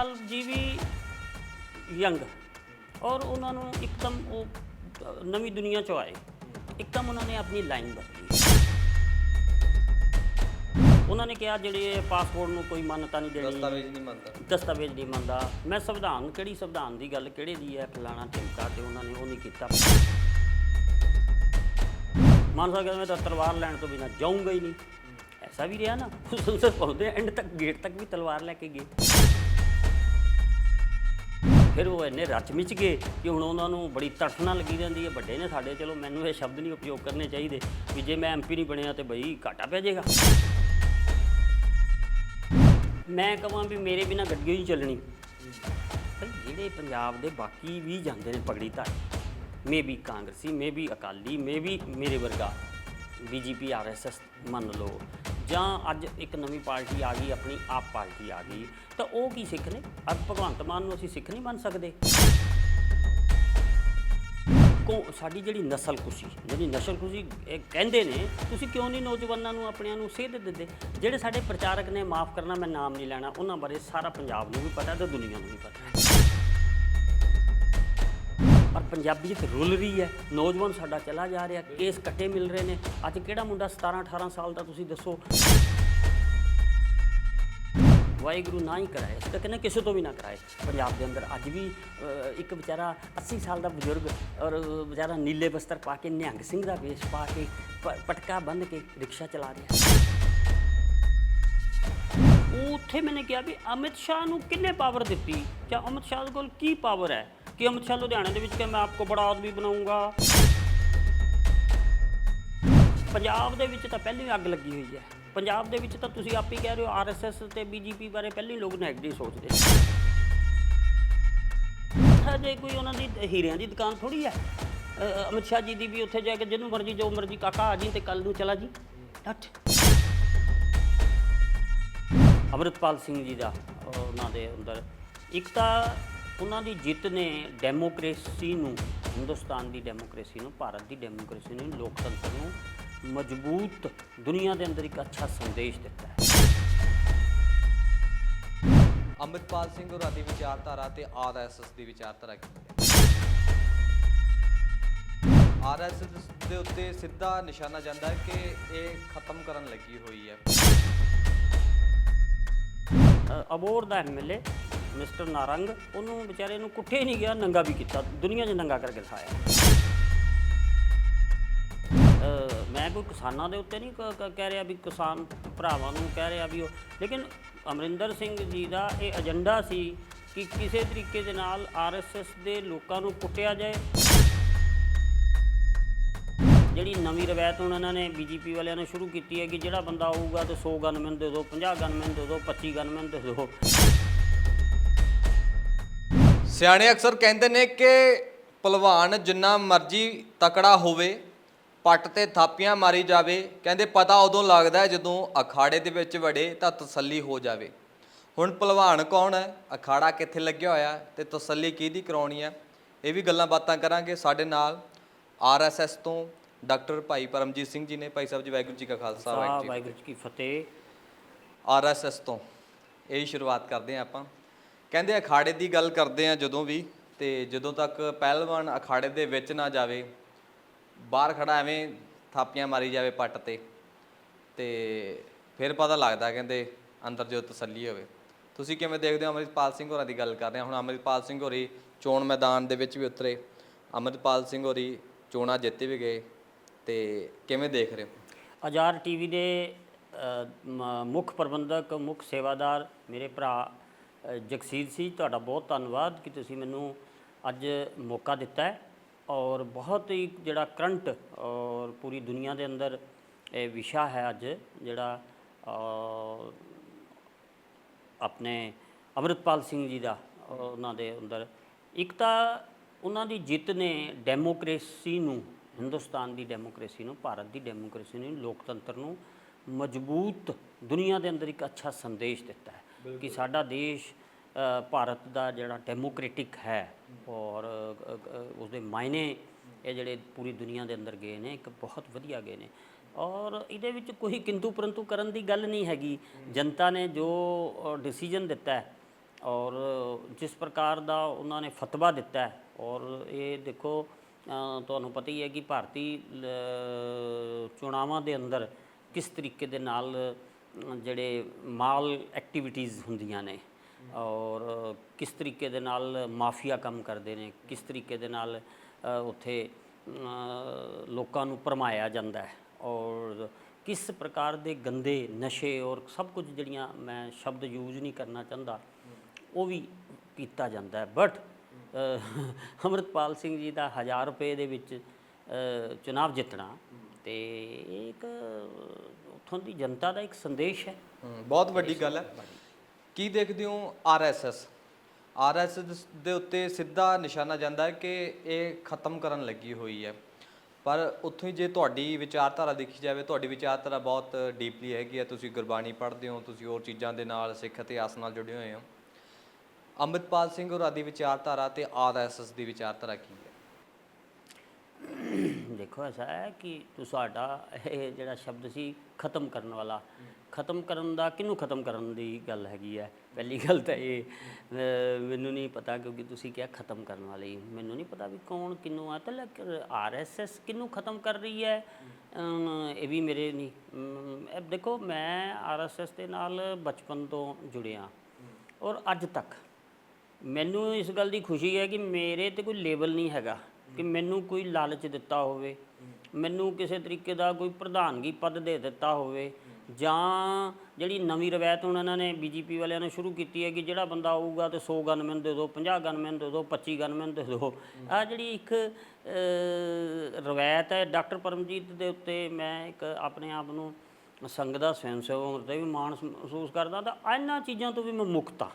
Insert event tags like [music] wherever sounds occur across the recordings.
ਅੰਮ੍ਰਿਤਪਾਲ ਜੀ ਵੀ ਯੰਗ। ਔਰ ਉਹਨਾਂ ਨੂੰ ਇੱਕਦਮ ਉਹ ਅ, ਨਵੀਂ ਦੁਨੀਆ ਚੋਂ ਆਏ। ਇੱਕਦਮ ਉਹਨਾਂ ਨੇ ਆਪਣੀ ਲਾਈਨ ਬਦਲੀ। ਉਹਨਾਂ ਨੇ ਕਿਹਾ ਜਿਹੜੇ ਪਾਸਪੋਰਟ ਨੂੰ ਕੋਈ ਮਾਨਤਾ ਨਹੀਂ ਦੇਣੀ ਦਸਤਾਵੇਜ਼ ਨਹੀਂ ਮੰਨਦਾ। ਦਸਤਾਵੇਜ਼ ਨਹੀਂ ਮੰਨਦਾ। ਮੈਂ ਸੰਵਿਧਾਨ ਕਿਹੜੀ ਸੰਵਿਧਾਨ ਦੀ ਗੱਲ ਕਿਹੜੇ ਦੀ ਹੈ ਫਲਾਣਾ ਟਿਮਕਾ ਤੇ ਉਹਨਾਂ ਨੇ ਉਹ ਨਹੀਂ ਕੀਤਾ। ਮਾਨ ਸਾਹਿਬ ਕਹਿੰਦੇ ਮੈਂ ਤਾਂ ਤਲਵਾਰ ਲੈਣ ਤੋਂ ਬਿਨਾ ਜਾਊਂਗਾ ਹੀ ਨਹੀਂ। ਐਸਾ ਵੀ ਰਿਹਾ ਨਾ। ਸੰਸਦ ਪਹੁੰਚਦੇ ਐਂਡ ਤੱਕ ਗੇਟ ਤੱਕ ਵੀ ਤਲਵਾਰ ਲੈ ਕੇ ਗਏ। ਫਿਰ ਉਹ ਇੰਨੇ ਰਚ ਮਿਚ ਗਏ ਕਿ ਹੁਣ ਉਹਨਾਂ ਨੂੰ ਬੜੀ ਤੜਫਣਾ ਲੱਗੀ ਜਾਂਦੀ ਹੈ। ਵੱਡੇ ਨੇ ਸਾਡੇ, ਚਲੋ ਮੈਨੂੰ ਇਹ ਸ਼ਬਦ ਨਹੀਂ ਉਪਯੋਗ ਕਰਨੇ ਚਾਹੀਦੇ ਵੀ ਜੇ ਮੈਂ ਐਮਪੀ ਨਹੀਂ ਬਣਿਆ ਤੇ ਬਈ ਘਾਟਾ ਪੈ ਜਾਏਗਾ। ਮੈਂ ਕਹਾਂ ਵੀ ਮੇਰੇ ਬਿਨਾ ਗੱਡੀ ਹੀ ਚੱਲਣੀ। ਭਾਈ ਜਿਹੜੇ ਪੰਜਾਬ ਦੇ ਬਾਕੀ ਵੀ ਜਾਂਦੇ ਨੇ ਪਗੜੀ ਧਾਰੀ ਮੇ ਵੀ ਕਾਂਗਰਸੀ ਮੇ ਵੀ ਅਕਾਲੀ ਮੇ ਵੀ ਮੇਰੇ ਵਰਗਾ। ਬੀਜੇਪੀ, ਆਰਐਸਐਸ ਮੰਨ ਲਓ ਜਾਂ ਅੱਜ ਇੱਕ ਨਵੀਂ ਪਾਰਟੀ ਆ ਗਈ, ਆਪਣੀ ਆਪ ਪਾਰਟੀ ਆ ਗਈ, ਤਾਂ ਉਹ ਕੀ ਸਿੱਖ ਨੇ? ਅੱਜ ਭਗਵੰਤ ਮਾਨ ਨੂੰ ਅਸੀਂ ਸਿੱਖ ਨਹੀਂ ਮੰਨ ਸਕਦੇ? ਕੋ, ਸਾਡੀ ਜਿਹੜੀ ਨਸਲ ਖੁਸ਼ੀ ਜਿਹੜੀ ਨਸਲ ਖੁਸ਼ੀ ਇਹ ਕਹਿੰਦੇ ਨੇ, ਤੁਸੀਂ ਕਿਉਂ ਨਹੀਂ ਨੌਜਵਾਨਾਂ ਨੂੰ ਆਪਣਿਆਂ ਨੂੰ ਸੇਧ ਦਿੰਦੇ? ਜਿਹੜੇ ਸਾਡੇ ਪ੍ਰਚਾਰਕ ਨੇ, ਮਾਫ ਕਰਨਾ, ਮੈਂ ਨਾਮ ਨਹੀਂ ਲੈਣਾ, ਉਹਨਾਂ ਬਾਰੇ ਸਾਰਾ ਪੰਜਾਬ ਨੂੰ ਵੀ ਪਤਾ ਤੇ ਦੁਨੀਆ ਨੂੰ ਵੀ ਪਤਾ। ਪਰ ਪੰਜਾਬੀਅਤ ਰੁਲ ਰਹੀ ਹੈ। ਨੌਜਵਾਨ ਸਾਡਾ ਚਲਾ ਜਾ ਰਿਹਾ, ਕੇਸ ਕੱਟੇ ਮਿਲ ਰਹੇ ਨੇ। ਅੱਜ ਕਿਹੜਾ ਮੁੰਡਾ 17 18 ਸਾਲ ਦਾ ਤੁਸੀਂ ਦੱਸੋ? ਵਾਹਿਗੁਰੂ ਨਾ ਹੀ ਕਰਾਏ। ਅਸੀਂ ਤਾਂ ਕਹਿੰਦੇ ਕਿਸੇ ਤੋਂ ਵੀ ਨਾ ਕਰਾਏ। ਪੰਜਾਬ ਦੇ ਅੰਦਰ ਅੱਜ ਵੀ ਇੱਕ ਵਿਚਾਰਾ 80 ਸਾਲ ਦਾ ਬਜ਼ੁਰਗ ਔਰ ਵਿਚਾਰਾ ਨੀਲੇ ਬਸਤਰ ਪਾ ਕੇ, ਨਿਹੰਗ ਸਿੰਘ ਦਾ ਵੇਸ਼ ਪਾ ਕੇ ਪਟਕਾ ਬੰਨ੍ਹ ਕੇ ਰਿਕਸ਼ਾ ਚਲਾ ਰਿਹਾ। ਉੱਥੇ ਮੈਨੇ ਕਿਹਾ ਵੀ ਅਮਿਤ ਸ਼ਾਹ ਨੂੰ ਕਿੰਨੇ ਪਾਵਰ ਦਿੱਤੀ? ਜਾਂ ਅਮਿਤ ਸ਼ਾਹ ਕੋਲ ਕੀ ਪਾਵਰ ਹੈ? ਕਿ ਅਮਿਤ ਸ਼ਾਹ ਲੁਧਿਆਣੇ ਦੇ ਵਿੱਚ ਕਿ ਮੈਂ ਆਪਕੋ ਬੜਾ ਆਦਮੀ ਬਣਾਉਂਗਾ। ਪੰਜਾਬ ਦੇ ਵਿੱਚ ਤਾਂ ਪਹਿਲਾਂ ਹੀ ਅੱਗ ਲੱਗੀ ਹੋਈ ਹੈ। ਪੰਜਾਬ ਦੇ ਵਿੱਚ ਤਾਂ ਤੁਸੀਂ ਆਪ ਹੀ ਕਹਿ ਰਹੇ ਹੋ ਆਰਐਸਐਸ ਤੇ ਬੀਜੇਪੀ ਬਾਰੇ ਪਹਿਲਾਂ ਹੀ ਲੋਕ ਨੈਗੇਟਿਵ ਸੋਚਦੇ ਹਜੇ ਕੋਈ ਉਹਨਾਂ ਦੀ ਹੀਰਿਆਂ ਦੀ ਦੁਕਾਨ ਥੋੜੀ ਹੈ। ਅਮਿਤ ਸ਼ਾਹ ਜੀ ਦੀ ਵੀ ਉੱਥੇ ਜਾ ਕੇ ਜਿਹਨੂੰ ਮਰਜ਼ੀ, ਜੋ ਮਰਜ਼ੀ ਕਾਕਾ ਆ ਜੀ ਤੇ ਕੱਲ ਨੂੰ ਚਲਾ ਜੀ। ਡੱਟ ਅਮਰਿਤਪਾਲ ਸਿੰਘ ਜੀ ਦਾ, ਉਹਨਾਂ ਦੇ ਅੰਦਰ। ਇੱਕ ਤਾਂ ਉਹਨਾਂ ਦੀ ਜਿੱਤ ਨੇ ਡੈਮੋਕ੍ਰੇਸੀ ਨੂੰ, ਹਿੰਦੁਸਤਾਨ ਦੀ ਡੈਮੋਕ੍ਰੇਸੀ ਨੂੰ, ਭਾਰਤ ਦੀ ਡੈਮੋਕ੍ਰੇਸੀ ਨੂੰ, ਲੋਕਤੰਤਰ ਨੂੰ ਮਜ਼ਬੂਤ ਦੁਨੀਆ ਦੇ ਅੰਦਰ ਇੱਕ ਅੱਛਾ ਸੰਦੇਸ਼ ਦਿੱਤਾ ਹੈ। ਅੰਮ੍ਰਿਤਪਾਲ ਸਿੰਘ ਹੋਰਾਂ ਦੀ ਵਿਚਾਰਧਾਰਾ ਤੇ ਆਰਐਸਐਸ ਦੀ ਵਿਚਾਰਧਾਰਾ ਕੀ ਹੈ? ਆਰਐਸਐਸ ਦੇ ਉੱਤੇ ਸਿੱਧਾ ਨਿਸ਼ਾਨਾ ਜਾਂਦਾ ਹੈ ਕਿ ਇਹ ਖਤਮ ਕਰਨ ਲੱਗੀ ਹੋਈ ਹੈ। ਅਬੋਰ ਦਾ ਐਮਐਲਏ ਮਿਸਟਰ ਨਾਰੰਗ, ਉਹਨੂੰ ਵਿਚਾਰੇ ਨੂੰ ਕੁੱਠੇ ਨਹੀਂ ਗਿਆ, ਨੰਗਾ ਵੀ ਕੀਤਾ, ਦੁਨੀਆ 'ਚ ਨੰਗਾ ਕਰਕੇ ਦਿਖਾਇਆ। ਮੈਂ ਕੋਈ ਕਿਸਾਨਾਂ ਦੇ ਉੱਤੇ ਨਹੀਂ ਕ- ਕਹਿ ਰਿਹਾ ਵੀ ਕਿਸਾਨ ਭਰਾਵਾਂ ਨੂੰ ਕਹਿ ਰਿਹਾ ਵੀ ਉਹ, ਲੇਕਿਨ ਅਮਰਿੰਦਰ ਸਿੰਘ ਜੀ ਦਾ ਇਹ ਏਜੰਡਾ ਸੀ ਕਿ ਕਿਸੇ ਤਰੀਕੇ ਦੇ ਨਾਲ ਆਰਐਸਐਸ ਦੇ ਲੋਕਾਂ ਨੂੰ ਕੁੱਟਿਆ ਜਾਏ ਜਿਹੜੀ ਨਵੀਂ ਰਵਾਇਤ ਹੁਣ ਇਹਨਾਂ ਨੇ ਬੀਜੇਪੀ ਵਾਲਿਆਂ ਨੇ ਸ਼ੁਰੂ ਕੀਤੀ ਹੈ ਕਿ ਜਿਹੜਾ ਬੰਦਾ ਆਊਗਾ ਤੇ 100 ਗਨਮੈਨ ਦੇ ਦਿਓ 50 ਗਨਮੈਨ ਦੇ ਦਿਓ 25 ਗਨਮੈਨ ਦੇ ਦਿਓ ਸਿਆਣੇ ਅਕਸਰ ਕਹਿੰਦੇ ਨੇ ਕਿ ਪਹਿਲਵਾਨ ਜਿੰਨਾ ਮਰਜ਼ੀ ਤਕੜਾ ਹੋਵੇ, ਪੱਟ ਤੇ ਥਾਪੀਆਂ ਮਾਰੀ ਜਾਵੇ, ਕਹਿੰਦੇ ਪਤਾ ਉਦੋਂ ਲੱਗਦਾ ਜਦੋਂ ਅਖਾੜੇ ਦੇ ਵਿੱਚ ਵੜੇ ਤਾਂ ਤਸੱਲੀ ਹੋ ਜਾਵੇ। ਹੁਣ ਪਹਿਲਵਾਨ ਕੌਣ ਹੈ? ਅਖਾੜਾ ਕਿੱਥੇ ਲੱਗਿਆ ਹੋਇਆ ਹੈ ਤੇ ਤਸੱਲੀ ਕਿਹਦੀ ਕਰਾਉਣੀ ਹੈ? ਇਹ ਵੀ ਗੱਲਾਂ ਬਾਤਾਂ ਕਰਾਂਗੇ ਸਾਡੇ ਨਾਲ। ਆਰਐਸਐਸ ਤੋਂ ਡਾਕਟਰ ਭਾਈ ਪਰਮਜੀਤ ਸਿੰਘ ਜੀ ਨੇ ਭਾਈ ਸਾਹਿਬ ਜੀ ਵਾਹਿਗੁਰੂ ਜੀ ਕਾ ਖਾਲਸਾ ਵਾਹਿਗੁਰੂ ਸਾਹਿਬ ਜੀ ਵਾਹਿਗੁਰੂ ਜੀ ਕੀ ਫਤਿਹ। ਆਰਐਸਐਸ ਤੋਂ ਇਹ ਸ਼ੁਰੂਆਤ ਕਰਦੇ ਹਾਂ ਆਪਾਂ। ਕਹਿੰਦੇ ਅਖਾੜੇ ਦੀ ਗੱਲ ਕਰਦੇ ਆ ਜਦੋਂ ਵੀ ਤੇ ਜਦੋਂ ਤੱਕ ਪਹਿਲਵਾਨ ਅਖਾੜੇ ਦੇ ਵਿੱਚ ਨਾ ਜਾਵੇ ਬਾਹਰ ਖੜਾ ਐਵੇਂ ਥਾਪੀਆਂ ਮਾਰੀ ਜਾਵੇ ਪੱਟ ਤੇ ਤੇ ਫਿਰ ਪਤਾ ਲੱਗਦਾ ਕਹਿੰਦੇ ਅੰਦਰ ਜੋ ਤਸੱਲੀ ਹੋਵੇ। ਤੁਸੀਂ ਕਿਵੇਂ ਦੇਖਦੇ ਹੋ ਅਮਰਿਤਪਾਲ ਸਿੰਘ ਹੋਰਾਂ ਦੀ ਗੱਲ ਕਰ ਰਹੇ ਹਾਂ। ਹੁਣ ਅਮਰਿਤਪਾਲ ਸਿੰਘ ਹੋਰੀ ਚੋਣ ਮੈਦਾਨ ਦੇ ਵਿੱਚ ਵੀ ਉਤਰੇ। ਅਮਰਿਤਪਾਲ ਸਿੰਘ ਹੋਰੀ ਚੋਣਾਂ ਜਿੱਤੇ ਵੀ ਗਏ। ਤੇ ਕਿਵੇਂ ਦੇਖ ਰਹੇ ਹੋ? ਆਜ਼ਾਦ ਟੀਵੀ ਦੇ ਅ, ਮ- ਮੁੱਖ ਪ੍ਰਬੰਧਕ ਮੁੱਖ ਸੇਵਾਦਾਰ ਮੇਰੇ ਭਰਾ ਅ, ਜਗਸੀਰ ਸੀ ਤੁਹਾਡਾ ਬਹੁਤ ਧੰਨਵਾਦ ਕਿ ਤੁਸੀਂ ਮੈਨੂੰ ਅੱਜ ਮੌਕਾ ਦਿੱਤਾ ਹੈ ਔਰ ਬਹੁਤ ਹੀ ਜਿਹੜਾ ਕਰੰਟ ਔਰ ਪੂਰੀ ਦੁਨੀਆ ਦੇ ਅੰਦਰ ਇਹ ਵਿਸ਼ਾ ਹੈ ਅੱਜ ਜਿਹੜਾ ਅ, ਆਪਣੇ ਅਮਰਿਤਪਾਲ ਸਿੰਘ ਜੀ ਦਾ ਉਹਨਾਂ ਦੇ ਅੰਦਰ। ਇੱਕ ਤਾਂ ਉਹਨਾਂ ਦੀ ਜਿੱਤ ਨੇ ਡੈਮੋਕ੍ਰੇਸੀ ਨੂੰ ਹਿੰਦੁਸਤਾਨ ਦੀ ਡੈਮੋਕ੍ਰੇਸੀ ਨੂੰ ਭਾਰਤ ਦੀ ਡੈਮੋਕ੍ਰੇਸੀ ਨੂੰ ਲੋਕਤੰਤਰ ਨੂੰ ਮਜ਼ਬੂਤ ਦੁਨੀਆ ਦੇ ਅੰਦਰ ਇੱਕ ਅੱਛਾ ਸੰਦੇਸ਼ ਦਿੱਤਾ ਹੈ ਕਿ ਸਾਡਾ ਦੇਸ਼ ਭਾਰਤ ਦਾ ਜਿਹੜਾ ਡੈਮੋਕ੍ਰੈਟਿਕ ਹੈ ਔਰ ਉਸਦੇ ਮਾਇਨੇ ਇਹ ਜਿਹੜੇ ਪੂਰੀ ਦੁਨੀਆ ਦੇ ਅੰਦਰ ਗਏ ਨੇ ਇੱਕ ਬਹੁਤ ਵਧੀਆ ਗਏ ਨੇ। ਔਰ ਇਹਦੇ ਵਿੱਚ ਕੋਈ ਕਿੰਤੂ ਪਰੰਤੂ ਕਰਨ ਦੀ ਗੱਲ ਨਹੀਂ ਹੈਗੀ। ਜਨਤਾ ਨੇ ਜੋ ਡਿਸੀਜਨ ਦਿੱਤਾ ਹੈ ਔਰ ਜਿਸ ਪ੍ਰਕਾਰ ਦਾ ਉਹਨਾਂ ਨੇ ਫਤਵਾ ਦਿੱਤਾ ਹੈ ਔਰ ਇਹ ਦੇਖੋ ਤੁਹਾਨੂੰ ਪਤਾ ਹੀ ਹੈ ਕਿ ਭਾਰਤੀ ਲ- ਚੁਣਾਵਾਂ ਦੇ ਅੰਦਰ ਕਿਸ ਤਰੀਕੇ ਦੇ ਨਾਲ ਜਿਹੜੇ ਮਾਲ ਐਕਟੀਵਿਟੀਜ਼ ਹੁੰਦੀਆਂ ਨੇ ਔਰ ਕਿਸ ਤਰੀਕੇ ਦੇ ਨਾਲ ਮਾਫੀਆ ਕੰਮ ਕਰਦੇ ਨੇ, ਕਿਸ ਤਰੀਕੇ ਦੇ ਨਾਲ ਉੱਥੇ ਲੋਕਾਂ ਨੂੰ ਭਰਮਾਇਆ ਜਾਂਦਾ ਹੈ ਔਰ ਕਿਸ ਪ੍ਰਕਾਰ ਦੇ ਗੰਦੇ ਨਸ਼ੇ ਔਰ ਸਭ ਕੁਝ ਜਿਹੜੀਆਂ ਮੈਂ ਸ਼ਬਦ ਯੂਜ਼ ਨਹੀਂ ਕਰਨਾ ਚਾਹੁੰਦਾ, ਉਹ ਵੀ ਕੀਤਾ ਜਾਂਦਾ ਹੈ। ਬਟ ਅਮਰਤਪਾਲ ਸਿੰਘ ਜੀ ਦਾ 1000 ਰੁਪਏ ਦੇ ਵਿੱਚ ਚੁਣਾਵ ਜਿੱਤਣਾ, ਤੇ ਇਹ ਇੱਕ ਉੱਥੋਂ ਦੀ ਜਨਤਾ ਦਾ ਇੱਕ ਸੰਦੇਸ਼ ਹੈ। ਬਹੁਤ ਵੱਡੀ ਗੱਲ ਹੈ। ਕੀ ਦੇਖਦੇ ਹੋ ਆਰਐਸਐਸ ਆਰਐਸਐਸ ਦੇ ਉੱਤੇ ਸਿੱਧਾ ਨਿਸ਼ਾਨਾ ਜਾਂਦਾ ਹੈ ਕਿ ਇਹ ਖਤਮ ਕਰਨ ਲੱਗੀ ਹੋਈ ਹੈ। ਪਰ ਉੱਥੋਂ ਹੀ ਜੇ ਤੁਹਾਡੀ ਵਿਚਾਰਧਾਰਾ ਦੇਖੀ ਜਾਵੇ, ਤੁਹਾਡੀ ਵਿਚਾਰਧਾਰਾ ਬਹੁਤ ਡੀਪਲੀ ਹੈਗੀ ਹੈ। ਤੁਸੀਂ ਗੁਰਬਾਣੀ ਪੜ੍ਹਦੇ ਹੋ, ਤੁਸੀਂ ਹੋਰ ਚੀਜ਼ਾਂ ਦੇ ਨਾਲ, ਸਿੱਖ ਇਤਿਹਾਸ ਨਾਲ ਜੁੜੇ ਹੋਏ ਹੋ। ਅੰਮ੍ਰਿਤਪਾਲ ਸਿੰਘ ਹੋਰਾਂ ਦੀ ਵਿਚਾਰਧਾਰਾ ਤੇ ਆਰਐਸਐਸ ਦੀ ਵਿਚਾਰਧਾਰਾ ਕੀ ਹੈ? ਦੇਖੋ ਐਸਾ ਹੈ ਕਿ ਤੁਹਾਡਾ ਇਹ ਜਿਹੜਾ ਸ਼ਬਦ ਸੀ ਖਤਮ ਕਰਨ ਵਾਲਾ। ਖਤਮ ਕਰਨ ਦਾ ਕਿਹਨੂੰ ਖਤਮ ਕਰਨ ਦੀ ਗੱਲ ਹੈਗੀ ਹੈ? ਪਹਿਲੀ ਗੱਲ ਤਾਂ ਇਹ ਮੈਨੂੰ ਨਹੀਂ ਪਤਾ ਕਿਉਂਕਿ ਤੁਸੀਂ ਕਿਹਾ ਖਤਮ ਕਰਨ ਵਾਲੀ। ਮੈਨੂੰ ਨਹੀਂ ਪਤਾ ਵੀ ਕੌਣ ਕਿਹਨੂੰ ਆ। ਤਾਂ ਆਰਐਸਐਸ ਕਿਹਨੂੰ ਖਤਮ ਕਰ ਰਹੀ ਹੈ? ਇਹ ਵੀ ਮੇਰੇ ਨਹੀਂ। ਅਮ, ਇਹ ਦੇਖੋ ਮੈਂ ਆਰਐਸਐਸ ਦੇ ਨਾਲ ਬਚਪਨ ਤੋਂ ਜੁੜਿਆ। ਔਰ ਅੱਜ ਤੱਕ ਮੈਨੂੰ ਇਸ ਗੱਲ ਦੀ ਖੁਸ਼ੀ ਹੈ ਕਿ ਮੇਰੇ ਤੇ ਕੋਈ ਲੇਬਲ ਨਹੀਂ ਹੈਗਾ ਕਿ ਮੈਨੂੰ ਕੋਈ ਲਾਲਚ ਦਿੱਤਾ ਹੋਵੇ। ਮੈਨੂੰ ਕਿਸੇ ਤਰੀਕੇ ਦਾ ਕੋਈ ਪ੍ਰਧਾਨਗੀ ਪਦ ਦੇ ਦਿੱਤਾ ਹੋਵੇ। ਜਾਂ ਜਿਹੜੀ ਨਵੀਂ ਰਵਾਇਤ ਹੁਣ ਇਹਨਾਂ ਨੇ ਬੀਜੇਪੀ ਵਾਲਿਆਂ ਨੇ ਸ਼ੁਰੂ ਕੀਤੀ ਹੈ ਕਿ ਜਿਹੜਾ ਬੰਦਾ ਆਊਗਾ ਤੇ 100 ਗਨਮੈਨ ਦੇ ਦਿਓ 50 ਗਨਮੈਨ ਦੇ ਦਿਓ 25 ਗਨਮੈਨ ਦੇ ਦਿਓ ਆ ਜਿਹੜੀ ਇੱਕ ਰਵਾਇਤ ਹੈ ਡਾਕਟਰ ਪਰਮਜੀਤ ਦੇ ਉੱਤੇ ਮੈਂ ਇੱਕ ਆਪਣੇ ਆਪ ਨੂੰ ਸੰਗ ਦਾ ਸਵੈਂ ਹੋਣ ਤੇ ਵੀ ਮਾਣ ਮਹਿਸੂਸ ਕਰਦਾ ਤਾਂ ਇਹਨਾਂ ਚੀਜ਼ਾਂ ਤੋਂ ਵੀ ਮੈਂ ਮੁਕਤ ਹਾਂ।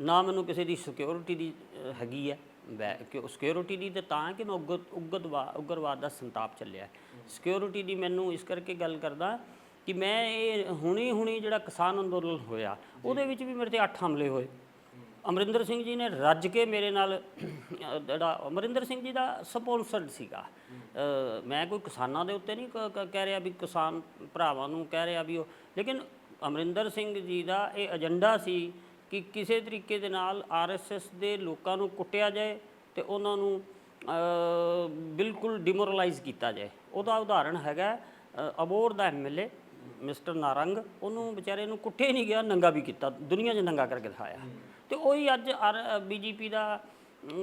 ਨਾ ਮੈਨੂੰ ਕਿਸੇ ਦੀ ਸਿਕਿਉਰਿਟੀ ਦੀ ਹੈਗੀ ਹੈ। ਸਿਕਿਉਰਿਟੀ ਦੀ ਤੇ ਤਾਂ ਕਿ ਮੈਂ ਉਗਤ ਉਗਤਵਾ ਉਗਰਵਾਦ ਦਾ ਸੰਤਾਪ ਚੱਲਿਆ ਸਿਕਿਉਰਿਟੀ ਦੀ ਮੈਨੂੰ ਇਸ ਕਰਕੇ ਗੱਲ ਕਰਦਾ ਕਿ ਮੈਂ ਇਹ ਹੁਣੀ ਹੁਣੀ ਜਿਹੜਾ ਕਿਸਾਨ ਅੰਦੋਲਨ ਹੋਇਆ ਉਹਦੇ ਵਿੱਚ ਵੀ ਮੇਰੇ ਤੇ 8 ਹਮਲੇ ਹੋਏ। ਅਮਰਿੰਦਰ ਸਿੰਘ ਜੀ ਨੇ ਰੱਜ ਕੇ ਮੇਰੇ ਨਾਲ ਜਿਹੜਾ ਅਮਰਿੰਦਰ ਸਿੰਘ ਜੀ ਦਾ ਸਪਾਂਸਰਡ ਸੀਗਾ। ਮੈਂ ਕੋਈ ਕਿਸਾਨਾਂ ਦੇ ਉੱਤੇ ਨਹੀਂ ਕ- ਕ- ਕਹਿ ਰਿਹਾ ਵੀ ਕਿਸਾਨ ਭਰਾਵਾਂ ਨੂੰ ਕਹਿ ਰਿਹਾ ਵੀ ਉਹ ਲੇਕਿਨ ਅਮਰਿੰਦਰ ਸਿੰਘ ਜੀ ਦਾ ਇਹ ਏਜੰਡਾ ਸੀ ਕਿ ਕਿਸੇ ਤਰੀਕੇ ਦੇ ਨਾਲ ਆਰਐਸਐਸ ਦੇ ਲੋਕਾਂ ਨੂੰ ਕੁੱਟਿਆ ਜਾਏ ਤੇ ਉਹਨਾਂ ਨੂੰ ਬਿਲਕੁਲ ਡਿਮੋਰਲਾਈਜ਼ ਕੀਤਾ ਜਾਏ। ਉਹਦਾ ਉਦਾਹਰਣ ਹੈਗਾ ਅਬੋਰ ਦਾ ਐਮਐਲਏ ਮਿਸਟਰ ਨਾਰੰਗ, ਉਹਨੂੰ ਵਿਚਾਰੇ ਨੂੰ ਕੁੱਟੇ ਨਹੀਂ ਗਿਆ, ਨੰਗਾ ਵੀ ਕੀਤਾ, ਦੁਨੀਆ 'ਚ ਨੰਗਾ ਕਰਕੇ ਦਿਖਾਇਆ। ਤੇ ਉਹੀ ਅੱਜ ਬੀਜੇਪੀ ਦਾ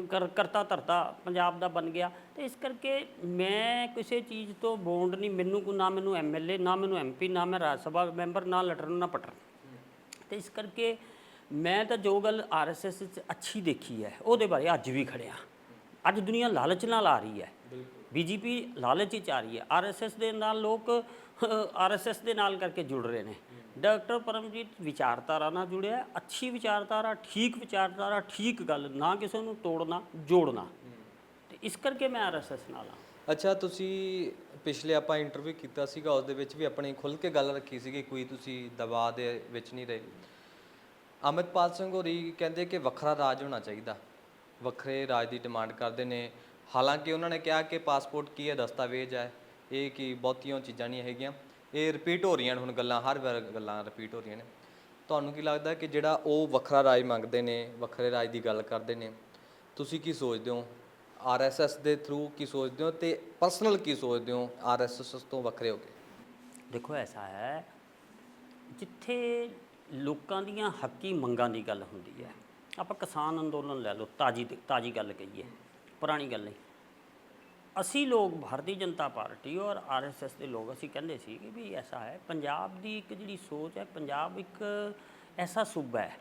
ਕਰ, ਕਰਤਾ ਧਰਤਾ ਪੰਜਾਬ ਦਾ ਬਣ ਗਿਆ। ਤੇ ਇਸ ਕਰਕੇ ਮੈਂ ਕਿਸੇ ਚੀਜ਼ ਤੋਂ ਬੌਂਡ ਨਹੀਂ, ਮੈਨੂੰ ਕੋ ਨਾ ਮੈਨੂੰ ਐਮਐਲਏ ਨਾ ਮੈਨੂੰ ਐਮਪੀ ਨਾ ਮੈਂ ਰਾਜ ਸਭਾ ਮੈਂਬਰ, ਨਾ ਲਟਰਨ, ਨਾ ਪਟਰਨ। ਤੇ ਇਸ ਕਰਕੇ ਮੈਂ ਤਾਂ ਜੋ ਗੱਲ ਆਰਐਸਐਸ ਵਿੱਚ ਅੱਛੀ ਦੇਖੀ ਹੈ ਉਹਦੇ ਬਾਰੇ ਅੱਜ ਵੀ ਖੜਿਆ ਅੱਜ ਦੁਨੀਆ ਲਾਲਚ ਨਾਲ ਆ ਰਹੀ ਹੈ। ਬੀਜੇਪੀ ਲਾਲਚ ਵਿੱਚ ਆ ਰਹੀ ਹੈ। ਆਰਐਸਐਸ ਦੇ ਨਾਲ ਲੋਕ ਆਰਐਸਐਸ ਦੇ ਨਾਲ ਕਰਕੇ ਜੁੜ ਰਹੇ ਨੇ। ਡਾਕਟਰ ਪਰਮਜੀਤ ਵਿਚਾਰਧਾਰਾ ਨਾਲ ਜੁੜਿਆ। ਅੱਛੀ ਵਿਚਾਰਧਾਰਾ ਠੀਕ ਵਿਚਾਰਧਾਰਾ ਠੀਕ ਗੱਲ ਨਾ ਕਿਸੇ ਨੂੰ ਤੋੜਨਾ ਜੋੜਨਾ। ਤੇ ਇਸ ਕਰਕੇ ਮੈਂ ਆਰਐਸਐਸ ਨਾਲ ਹਾਂ। ਅੱਛਾ ਤੁਸੀਂ ਪਿਛਲੇ ਆਪਾਂ ਇੰਟਰਵਿਊ ਕੀਤਾ ਸੀਗਾ ਉਸ ਦੇ ਵਿੱਚ ਵੀ ਆਪਣੀ ਖੁੱਲ ਕੇ ਗੱਲ ਰੱਖੀ ਸੀਗੀ ਕੋਈ ਤੁਸੀਂ ਦਬਾਅ ਦੇ ਵਿੱਚ ਨਹੀਂ ਰਹੇ। ਅਮਿਤਪਾਲ ਸਿੰਘ ਹੋਰੀ ਕਹਿੰਦੇ ਕਿ ਵੱਖਰਾ ਰਾਜ ਹੋਣਾ ਚਾਹੀਦਾ। ਵੱਖਰੇ ਰਾਜ ਦੀ ਡਿਮਾਂਡ ਕਰਦੇ ਨੇ। ਹਾਲਾਂਕਿ ਉਹਨਾਂ ਨੇ ਕਿਹਾ ਕਿ ਪਾਸਪੋਰਟ ਕੀ ਹੈ, ਦਸਤਾਵੇਜ਼ ਹੈ। ਇਹ ਕੀ ਬਹੁਤੀਆਂ ਚੀਜ਼ਾਂ ਨਹੀਂ ਹੈਗੀਆਂ। ਇਹ ਰਿਪੀਟ ਹੋ ਰਹੀਆਂ ਨੇ ਹੁਣ ਗੱਲਾਂ, ਹਰ ਵਾਰ ਗੱਲਾਂ ਰਿਪੀਟ ਹੋ ਰਹੀਆਂ ਨੇ। ਤੁਹਾਨੂੰ ਕੀ ਲੱਗਦਾ ਕਿ ਜਿਹੜਾ ਉਹ ਵੱਖਰਾ ਰਾਜ ਮੰਗਦੇ ਨੇ, ਵੱਖਰੇ ਰਾਜ ਦੀ ਗੱਲ ਕਰਦੇ ਨੇ, ਤੁਸੀਂ ਕੀ ਸੋਚਦੇ ਹੋ? ਆਰਐਸਐਸ ਦੇ ਥਰੂ ਕੀ ਸੋਚਦੇ ਹੋ ਤੇ ਪਰਸਨਲ ਕੀ ਸੋਚਦੇ ਹੋ ਆਰਐਸਐਸ ਤੋਂ ਵੱਖਰੇ ਹੋ ਕੇ? ਦੇਖੋ, ਐਸਾ ਹੈ ਜਿੱਥੇ ਲੋਕਾਂ ਦੀਆਂ ਹੱਕੀ ਮੰਗਾਂ ਦੀ ਗੱਲ ਹੁੰਦੀ ਹੈ। ਆਪਾਂ ਕਿਸਾਨ ਅੰਦੋਲਨ ਲੈ ਲਓ, ਤਾਜੀ ਤਾਜੀ ਗੱਲ ਕਹੀਏ, ਪੁਰਾਣੀ ਗੱਲ ਨਹੀਂ। ਅਸੀਂ ਲੋਕ, ਭਾਰਤੀ ਜਨਤਾ ਪਾਰਟੀ ਔਰ ਆਰਐਸਐਸ ਦੇ ਲੋਕ, ਅਸੀਂ ਕਹਿੰਦੇ ਸੀ ਕਿ ਵੀ ਐਸਾ ਹੈ, ਪੰਜਾਬ ਦੀ ਇੱਕ ਜਿਹੜੀ ਸੋਚ ਹੈ, ਪੰਜਾਬ ਇੱਕ ਐਸਾ ਸੂਬਾ ਹੈ।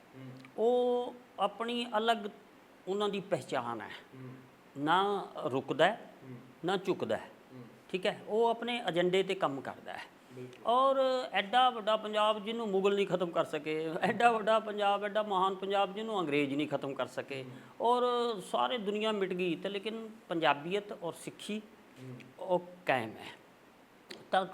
ਉਹ ਆਪਣੀ ਅਲੱਗ ਉਹਨਾਂ ਦੀ ਪਹਿਚਾਨ ਹੈ। ਨਾ ਰੁਕਦਾ ਨਾ ਝੁਕਦਾ ਠੀਕ ਹੈ, ਉਹ ਆਪਣੇ ਏਜੰਡੇ ਤੇ ਕੰਮ ਕਰਦਾ ਹੈ। ਔਰ ਐਡਾ ਵੱਡਾ ਪੰਜਾਬ ਜਿਹਨੂੰ ਮੁਗਲ ਨਹੀਂ ਖਤਮ ਕਰ ਸਕੇ, ਐਡਾ ਵੱਡਾ ਪੰਜਾਬ, ਐਡਾ ਮਹਾਨ ਪੰਜਾਬ ਜਿਹਨੂੰ ਅੰਗਰੇਜ਼ ਨਹੀਂ ਖਤਮ ਕਰ ਸਕੇ। ਔਰ ਸਾਰੇ ਦੁਨੀਆ ਮਿਟ ਗਈ ਤੇ ਲੇਕਿਨ ਪੰਜਾਬੀਅਤ ਔਰ ਸਿੱਖੀ ਉਹ ਕਾਇਮ ਹੈ। ਤਾਂ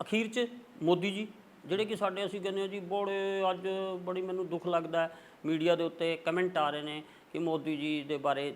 ਅਖੀਰ 'ਚ ਮੋਦੀ ਜੀ, ਜਿਹੜੇ ਕਿ ਸਾਡੇ ਅਸੀਂ ਕਹਿੰਦੇ ਹਾਂ ਜੀ, ਬੜੇ ਅੱਜ ਬੜੀ ਮੈਨੂੰ ਦੁੱਖ ਲੱਗਦਾ ਹੈ। ਮੀਡੀਆ ਦੇ ਉੱਤੇ ਕਮੈਂਟ ਆ ਰਹੇ ਨੇ ਕਿ ਮੋਦੀ ਜੀ ਦੇ ਬਾਰੇ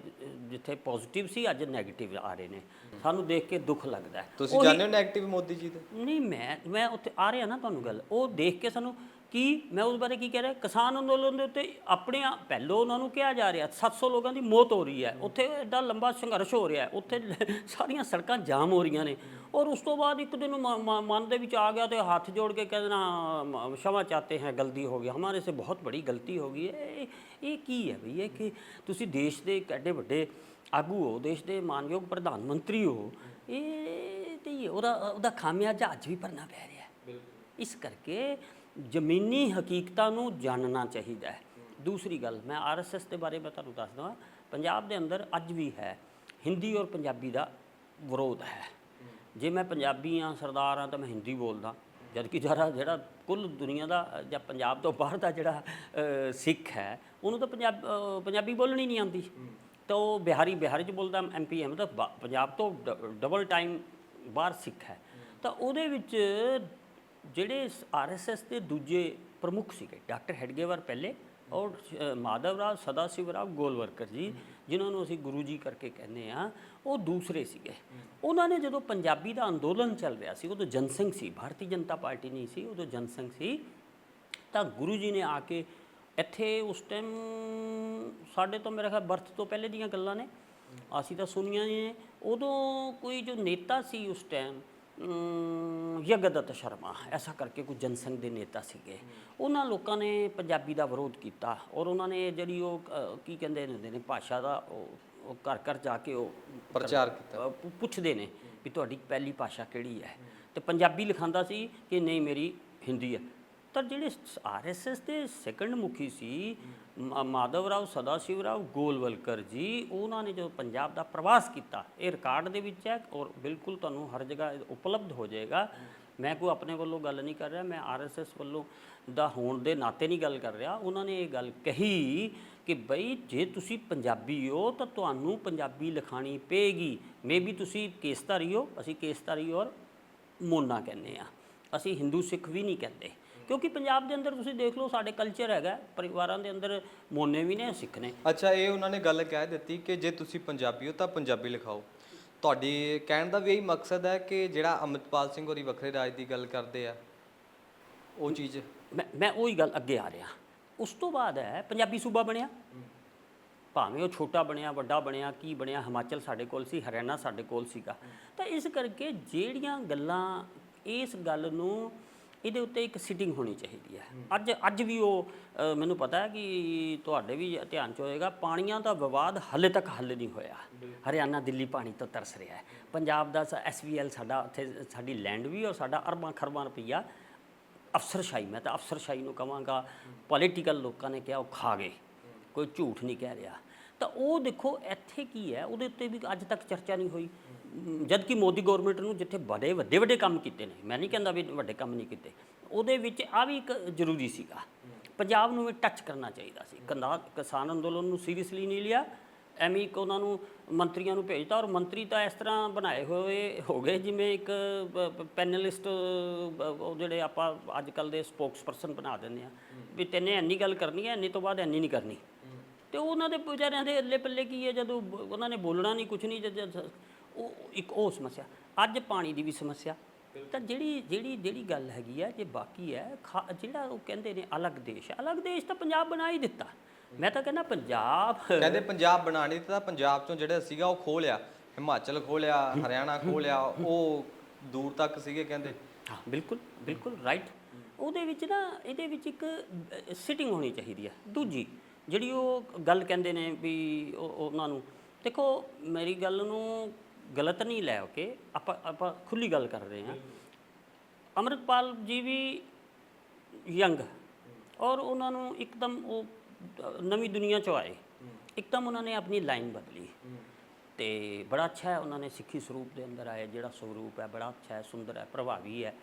ਜਿੱਥੇ ਪੋਜ਼ਿਟਿਵ ਸੀ, ਅੱਜ ਨੈਗੇਟਿਵ ਆ ਰਹੇ ਨੇ। ਸਾਨੂੰ ਦੇਖ ਕੇ ਦੁੱਖ ਲੱਗਦਾ ਹੈ। ਤੁਸੀਂ ਜਾਣਦੇ ਹੋ ਨੈਗੇਟਿਵ ਮੋਦੀ ਜੀ ਦੇ? ਨਹੀਂ ਮੈਂ ਮੈਂ ਉੱਥੇ ਆ ਰਿਹਾ ਨਾ ਤੁਹਾਨੂੰ ਗੱਲ। ਉਹ ਦੇਖ ਕੇ ਸਾਨੂੰ ਕਿ ਮੈਂ ਉਸ ਬਾਰੇ ਕੀ ਕਹਿ ਰਿਹਾ ਕਿਸਾਨ ਅੰਦੋਲਨ ਦੇ ਉੱਤੇ ਆਪਣੇ ਪਹਿਲੋ ਉਹਨਾਂ ਨੂੰ ਕਿਹਾ ਜਾ ਰਿਹਾ 700 ਲੋਕਾਂ ਦੀ ਮੌਤ ਹੋ ਰਹੀ ਹੈ ਉੱਥੇ ਐਡਾ ਲੰਬਾ ਸੰਘਰਸ਼ ਹੋ ਰਿਹਾ ਉੱਥੇ [laughs] ਸਾਰੀਆਂ ਸੜਕਾਂ ਜਾਮ ਹੋ ਰਹੀਆਂ ਨੇ ਔਰ ਉਸ ਤੋਂ ਬਾਅਦ ਇੱਕ ਦਿਨ ਮਨ ਦੇ ਵਿੱਚ ਆ ਗਿਆ ਤੇ ਹੱਥ ਜੋੜ ਕੇ ਕਹਿ ਕਹਿਣਾ ਸ਼ਮਾ ਚਾਹਤੇ ਹੈ ਗਲਤੀ ਹੋ ਗਈ ਹਮਾਰੇ ਸੇ ਬਹੁਤ ਬੜੀ ਗਲਤੀ ਹੋ ਗਈ ਹੈ ਇਹ ਕੀ ਹੈ ਭਈ ਇਹ ਕਿ ਤੁਸੀਂ ਦੇਸ਼ ਦੇ ਐਡੇ ਵੱਡੇ ਆਗੂ ਹੋ ਦੇਸ਼ ਦੇ ਮਾਨਯੋਗ ਪ੍ਰਧਾਨ ਮੰਤਰੀ ਹੋ ਇਹ ਤੇ ਉਹਦਾ ਉਹਦਾ ਖਾਮਿਆਜਾ ਅੱਜ ਵੀ ਭਰਨਾ ਪੈ ਰਿਹਾ ਇਸ ਕਰਕੇ ਜ਼ਮੀਨੀ ਹਕੀਕਤਾਂ ਨੂੰ ਜਾਣਨਾ ਚਾਹੀਦਾ ਹੈ। ਦੂਸਰੀ ਗੱਲ, ਮੈਂ ਆਰਐਸਐਸ ਦੇ ਬਾਰੇ ਮੈਂ ਤੁਹਾਨੂੰ ਦੱਸ ਦਵਾਂ, ਪੰਜਾਬ ਦੇ ਅੰਦਰ ਅੱਜ ਵੀ ਹੈ, ਹਿੰਦੀ ਔਰ ਪੰਜਾਬੀ ਦਾ ਵਿਰੋਧ ਹੈ। ਜੇ ਮੈਂ ਪੰਜਾਬੀ ਆ, ਸਰਦਾਰ ਆ, ਤਾਂ ਮੈਂ ਹਿੰਦੀ ਬੋਲਦਾ। ਜਦ ਕਿ ਜਿਹੜਾ ਜਿਹੜਾ ਕੁੱਲ ਦੁਨੀਆ ਦਾ, ਜਾਂ ਪੰਜਾਬ ਤੋਂ ਬਾਹਰ ਦਾ ਜਿਹੜਾ ਸਿੱਖ ਹੈ, ਉਹਨੂੰ ਤਾਂ ਪੰਜਾਬ ਪੰਜਾਬੀ ਬੋਲਣੀ ਨਹੀਂ ਆਉਂਦੀ। ਤਾਂ ਉਹ ਬਿਹਾਰੀ ਬਿਹਾਰੀ ਚ ਬੋਲਦਾ ਐਮਪੀ ਹੈ ਮਤਲਬ ਬਾ- ਪੰਜਾਬ ਤੋਂ ਡਬਲ ਟਾਈਮ ਬਾਹਰ ਸਿੱਖ ਹੈ। ਤਾਂ ਉਹਦੇ ਵਿੱਚ ਜਿਹੜੇ ਆਰਐਸਐਸ ਦੇ ਦੂਜੇ ਪ੍ਰਮੁੱਖ ਸੀਗੇ, ਡਾਕਟਰ ਹੈਡਗੇਵਰ ਪਹਿਲੇ ਔਰ ਮਾਧਵ ਰਾਵ ਸਦਾਸ਼ਿਵ ਰਾਵ ਗੋਲਵਰਕਰ ਜੀ, ਜਿਨ੍ਹਾਂ ਨੂੰ ਅਸੀਂ ਗੁਰੂ ਜੀ ਕਰਕੇ ਕਹਿੰਦੇ ਆ ਉਹ ਦੂਸਰੇ ਸੀਗੇ। ਉਹਨਾਂ ਨੇ ਜਦੋਂ ਪੰਜਾਬੀ ਦਾ ਅੰਦੋਲਨ ਚੱਲ ਰਿਹਾ ਸੀ, ਉਦੋਂ ਜਨਸੰਘ ਸੀ, ਭਾਰਤੀ ਜਨਤਾ ਪਾਰਟੀ ਨਹੀਂ ਸੀ, ਉਦੋਂ ਜਨਸੰਘ ਸੀ, ਤਾਂ ਗੁਰੂ ਜੀ ਨੇ ਆ ਕੇ ਇੱਥੇ ਉਸ ਟਾਈਮ ਸਾਡੇ ਤੋਂ ਮੇਰੇ ਖਿਆਲ ਬਰਥ ਤੋਂ ਪਹਿਲੇ ਦੀਆਂ ਗੱਲਾਂ ਨੇ। ਅਸੀਂ ਤਾਂ ਸੁਣੀਆਂ ਨੇ। ਉਦੋਂ ਕੋਈ ਜੋ ਨੇਤਾ ਸੀ ਉਸ ਟਾਈਮ ਯਗਦਤ ਸ਼ਰਮਾ ਐਸਾ ਕਰਕੇ ਕੋਈ ਜਨਸੰਘ ਦੇ ਨੇਤਾ ਸੀਗੇ। ਉਹਨਾਂ ਲੋਕਾਂ ਨੇ ਪੰਜਾਬੀ ਦਾ ਵਿਰੋਧ ਕੀਤਾ ਔਰ ਉਹਨਾਂ ਨੇ ਜਿਹੜੀ ਉਹ ਅ, ਕੀ ਕਹਿੰਦੇ ਹੁੰਦੇ ਨੇ ਭਾਸ਼ਾ ਦਾ ਉਹ ਉਹ ਘਰ ਘਰ ਜਾ ਕੇ ਉਹ ਪ੍ਰਚਾਰ ਕੀਤਾ। ਅ, ਪੁ- ਪੁੱਛਦੇ ਨੇ ਵੀ ਤੁਹਾਡੀ ਪਹਿਲੀ ਭਾਸ਼ਾ ਕਿਹੜੀ ਹੈ? ਤੇ ਪੰਜਾਬੀ ਲਿਖਾਂਦਾ ਸੀ ਕਿ ਨਹੀਂ ਮੇਰੀ ਹਿੰਦੀ ਹੈ। ਤਾਂ ਜਿਹੜੇ ਆਰਐਸਐਸ ਦੇ ਸੈਕੰਡ ਮੁਖੀ ਸੀ ਮਾਧਵ ਰਾਓ, ਸਦਾ ਰਾਓ ਗੋਲਵਲਕਰ ਜੀ, ਉਹਨਾਂ ਨੇ ਜੋ ਪੰਜਾਬ ਦਾ ਪ੍ਰਵਾਸ ਕੀਤਾ, ਇਹ ਰਿਕਾਰਡ ਦੇ ਵਿੱਚ ਹੈ ਔਰ ਬਿਲਕੁਲ ਤੁਹਾਨੂੰ ਹਰ ਜਗ੍ਹਾ ਉਪਲਬਧ ਹੋ ਜਾਏਗਾ। ਮੈਂ ਕੋਈ ਆਪਣੇ ਵੱਲੋਂ ਗੱਲ ਨਹੀਂ ਕਰ ਰਿਹਾ, ਮੈਂ ਆਰਐਸਐਸ ਵੱਲੋਂ ਦਾ ਹੋਣ ਦੇ ਨਾਤੇ ਨਹੀਂ ਗੱਲ ਕਰ ਰਿਹਾ। ਉਹਨਾਂ ਨੇ ਇਹ ਗੱਲ ਕਹੀ ਕਿ ਬਈ ਜੇ ਤੁਸੀਂ ਪੰਜਾਬੀ ਹੋ ਤਾਂ ਤੁਹਾਨੂੰ ਪੰਜਾਬੀ ਲਿਖਾਣੀ ਪਏਗੀ। ਮੇਬੀ ਤੁਸੀਂ ਕੇਸਧਾਰੀ ਹੋ, ਅਸੀਂ ਕੇਸਧਾਰੀ ਔਰ ਮੋਨਾ ਕਹਿੰਦੇ ਆ ਅਸੀਂ ਹਿੰਦੂ ਸਿੱਖ ਵੀ ਨਹੀਂ ਕਹਿੰਦੇ। ਕਿਉਂਕਿ ਪੰਜਾਬ ਦੇ ਅੰਦਰ ਤੁਸੀਂ ਦੇਖ ਲਓ ਸਾਡੇ ਕਲਚਰ ਹੈਗਾ ਪਰਿਵਾਰਾਂ ਦੇ ਅੰਦਰ ਮੋਨੇ ਵੀ ਨੇ ਸਿੱਖ ਨੇ। ਅੱਛਾ ਇਹ ਉਹਨਾਂ ਨੇ ਗੱਲ ਕਹਿ ਦਿੱਤੀ ਕਿ ਜੇ ਤੁਸੀਂ ਪੰਜਾਬੀ ਹੋ ਤਾਂ ਪੰਜਾਬੀ ਲਿਖਾਓ। ਤੁਹਾਡੀ ਕਹਿਣ ਦਾ ਵੀ ਇਹੀ ਮਕਸਦ ਹੈ ਕਿ ਜਿਹੜਾ ਅਮਿਤਪਾਲ ਸਿੰਘ ਹੋਰੀ ਵੱਖਰੇ ਰਾਜ ਦੀ ਗੱਲ ਕਰਦੇ ਆ ਉਹ ਚੀਜ਼ ਮੈਂ ਮੈਂ ਉਹੀ ਗੱਲ ਅੱਗੇ ਆ ਰਿਹਾ। ਉਸ ਤੋਂ ਬਾਅਦ ਹੈ ਪੰਜਾਬੀ ਸੂਬਾ ਬਣਿਆ। ਭਾਵੇਂ ਉਹ ਛੋਟਾ ਬਣਿਆ ਵੱਡਾ ਬਣਿਆ ਕੀ ਬਣਿਆ ਹਿਮਾਚਲ ਸਾਡੇ ਕੋਲ ਸੀ ਹਰਿਆਣਾ ਸਾਡੇ ਕੋਲ ਸੀਗਾ। ਤਾਂ ਇਸ ਕਰਕੇ ਜਿਹੜੀਆਂ ਗੱਲਾਂ ਇਸ ਗੱਲ ਨੂੰ ਇਹਦੇ ਉੱਤੇ ਇੱਕ ਸਿਟਿੰਗ ਹੋਣੀ ਚਾਹੀਦੀ ਹੈ। ਅੱਜ ਅੱਜ ਵੀ ਉਹ ਅ, ਮੈਨੂੰ ਪਤਾ ਹੈ ਕਿ ਤੁਹਾਡੇ ਵੀ ਧਿਆਨ ਚ ਹੋਏਗਾ ਪਾਣੀਆਂ ਦਾ ਵਿਵਾਦ ਹਾਲੇ ਤੱਕ ਹੱਲ ਨਹੀਂ ਹੋਇਆ। ਹਰਿਆਣਾ ਦਿੱਲੀ ਪਾਣੀ ਤੋਂ ਤਰਸ ਰਿਹਾ ਹੈ। ਪੰਜਾਬ ਦਾ ਐਸਵੀਐਲ ਸਾਡਾ ਉੱਥੇ ਸਾਡੀ ਲੈਂਡ ਵੀ ਔਰ ਸਾਡਾ ਅਰਬਾਂ ਖਰਬਾਂ ਰੁਪਈਆ ਅਫਸਰਸ਼ਾਹੀ ਮੈਂ ਤਾਂ ਅਫਸਰਸ਼ਾਹੀ ਨੂੰ ਕਵਾਂਗਾ ਪੋਲੀਟੀਕਲ ਲੋਕਾਂ ਨੇ ਕਿਹਾ ਉਹ ਖਾ ਗਏ। ਕੋਈ ਝੂਠ ਨਹੀਂ ਕਹਿ ਰਿਹਾ। ਤਾਂ ਉਹ ਦੇਖੋ ਇੱਥੇ ਕੀ ਹੈ ਉਹਦੇ ਉੱਤੇ ਵੀ ਅੱਜ ਤੱਕ ਚਰਚਾ ਨਹੀਂ ਹੋਈ। ਮ, ਜਦ ਕਿ ਮੋਦੀ ਗਵਰਨਮੈਂਟ ਨੂੰ ਜਿੱਥੇ ਬੜੇ ਵੱਡੇ ਵੱਡੇ ਕੰਮ ਕੀਤੇ ਨੇ ਮੈਂ ਨਹੀਂ ਕਹਿੰਦਾ ਵੀ ਵੱਡੇ ਕੰਮ ਨਹੀਂ ਕੀਤੇ ਉਹਦੇ ਵਿੱਚ ਆ ਵੀ ਇੱਕ ਜ਼ਰੂਰੀ ਸੀਗਾ। ਪੰਜਾਬ ਨੂੰ ਵੀ ਟੱਚ ਕਰਨਾ ਚਾਹੀਦਾ ਸੀ। ਕੰਦਾ ਕਿਸਾਨ ਅੰਦੋਲਨ ਨੂੰ ਸੀਰੀਅਸਲੀ ਨਹੀਂ ਲਿਆ ਐਵੇਂ ਇੱਕ ਉਹਨਾਂ ਨੂੰ ਮੰਤਰੀਆਂ ਨੂੰ ਭੇਜਤਾ ਔਰ ਮੰਤਰੀ ਤਾਂ ਇਸ ਤਰ੍ਹਾਂ ਬਣਾਏ ਹੋਏ ਹੋ ਗਏ ਜਿਵੇਂ ਇੱਕ ਪੈਨਲਿਸਟ ਉਹ ਜਿਹੜੇ ਆਪਾਂ ਅੱਜ ਕੱਲ ਦੇ ਸਪੋਕਸਪਰਸਨ ਬਣਾ ਦਿੰਦੇ ਆ ਵੀ ਤੈਨੇ ਇੰਨੀ ਗੱਲ ਕਰਨੀ ਹੈ ਇੰਨੀ ਤੋਂ ਬਾਅਦ ਇੰਨੀ ਨਹੀਂ ਕਰਨੀ। ਤੇ ਉਹਨਾਂ ਦੇ ਵਿਚਾਰਿਆਂ ਦੇ ਅੱਲੇ ਪੱਲੇ ਕੀ ਹੈ? ਜਦੋਂ ਬ- ਉਹਨਾਂ ਨੇ ਬੋਲਣਾ ਨਹੀਂ ਕੁਝ ਨਹੀਂ ਜਦ- ਜਦ- ਉਹ ਇੱਕ ਉਹ ਸਮੱਸਿਆ। ਅੱਜ ਪਾਣੀ ਦੀ ਵੀ ਸਮੱਸਿਆ। ਤਾਂ ਜਿਹੜੀ ਜਿਹੜੀ ਜਿਹੜੀ ਗੱਲ ਹੈਗੀ ਹੈ ਜੇ ਬਾਕੀ ਹੈ ਖਾ- ਜਿਹੜਾ ਉਹ ਕਹਿੰਦੇ ਨੇ ਅਲੱਗ ਦੇਸ਼ ਅਲੱਗ ਦੇਸ਼ ਤਾਂ ਪੰਜਾਬ ਬਣਾ ਹੀ ਦਿੱਤਾ। ਮੈਂ ਤਾਂ ਕਹਿੰਦਾ ਪੰਜਾਬ ਕਹਿੰਦੇ ਪੰਜਾਬ ਬਣਾਣੀ ਤਾਂ ਪੰਜਾਬ ਚੋਂ ਜਿਹੜਾ ਸੀਗਾ ਉਹ ਖੋਹ ਲਿਆ। ਹਿਮਾਚਲ ਖੋਹ ਲਿਆ ਹਰਿਆਣਾ ਖੋਹ ਲਿਆ ਉਹ ਦੂਰ ਤੱਕ ਸੀਗੇ ਕਹਿੰਦੇ। ਹਾਂ ਬਿਲਕੁਲ ਬਿਲਕੁਲ ਰਾਈਟ ਉਹਦੇ ਵਿੱਚ ਨਾ ਇਹਦੇ ਵਿੱਚ ਇੱਕ ਸਿਟਿੰਗ ਹੋਣੀ ਚਾਹੀਦੀ ਹੈ ਦੂਜੀ ਜਿਹੜੀ ਉਹ ਗੱਲ ਕਹਿੰਦੇ ਨੇ ਵੀ ਉਹ ਉਹਨਾਂ ਨੂੰ ਦੇਖੋ ਮੇਰੀ ਗੱਲ ਨੂੰ ਗਲਤ ਨਹੀਂ ਲੈ ਕੇ ਆਪਾਂ ਆਪਾਂ ਖੁੱਲੀ ਗੱਲ ਕਰ ਰਹੇ ਹਾਂ। ਅੰਮ੍ਰਿਤਪਾਲ ਜੀ ਵੀ ਯੰਗ ਔਰ ਉਹਨਾਂ ਨੂੰ ਇੱਕਦਮ ਉਹ ਅ, ਨਵੀਂ ਦੁਨੀਆ ਚੋਂ ਆਏ। ਇੱਕਦਮ ਉਹਨਾਂ ਨੇ ਆਪਣੀ ਲਾਈਨ ਬਦਲੀ। ਤੇ ਬੜਾ ਅੱਛਾ ਹੈ ਉਹਨਾਂ ਨੇ ਸਿੱਖੀ ਸਰੂਪ ਦੇ ਅੰਦਰ ਆਏ ਜਿਹੜਾ ਸਰੂਪ ਹੈ ਬੜਾ ਅੱਛਾ ਹੈ ਸੁੰਦਰ ਹੈ ਪ੍ਰਭਾਵੀ ਹੈ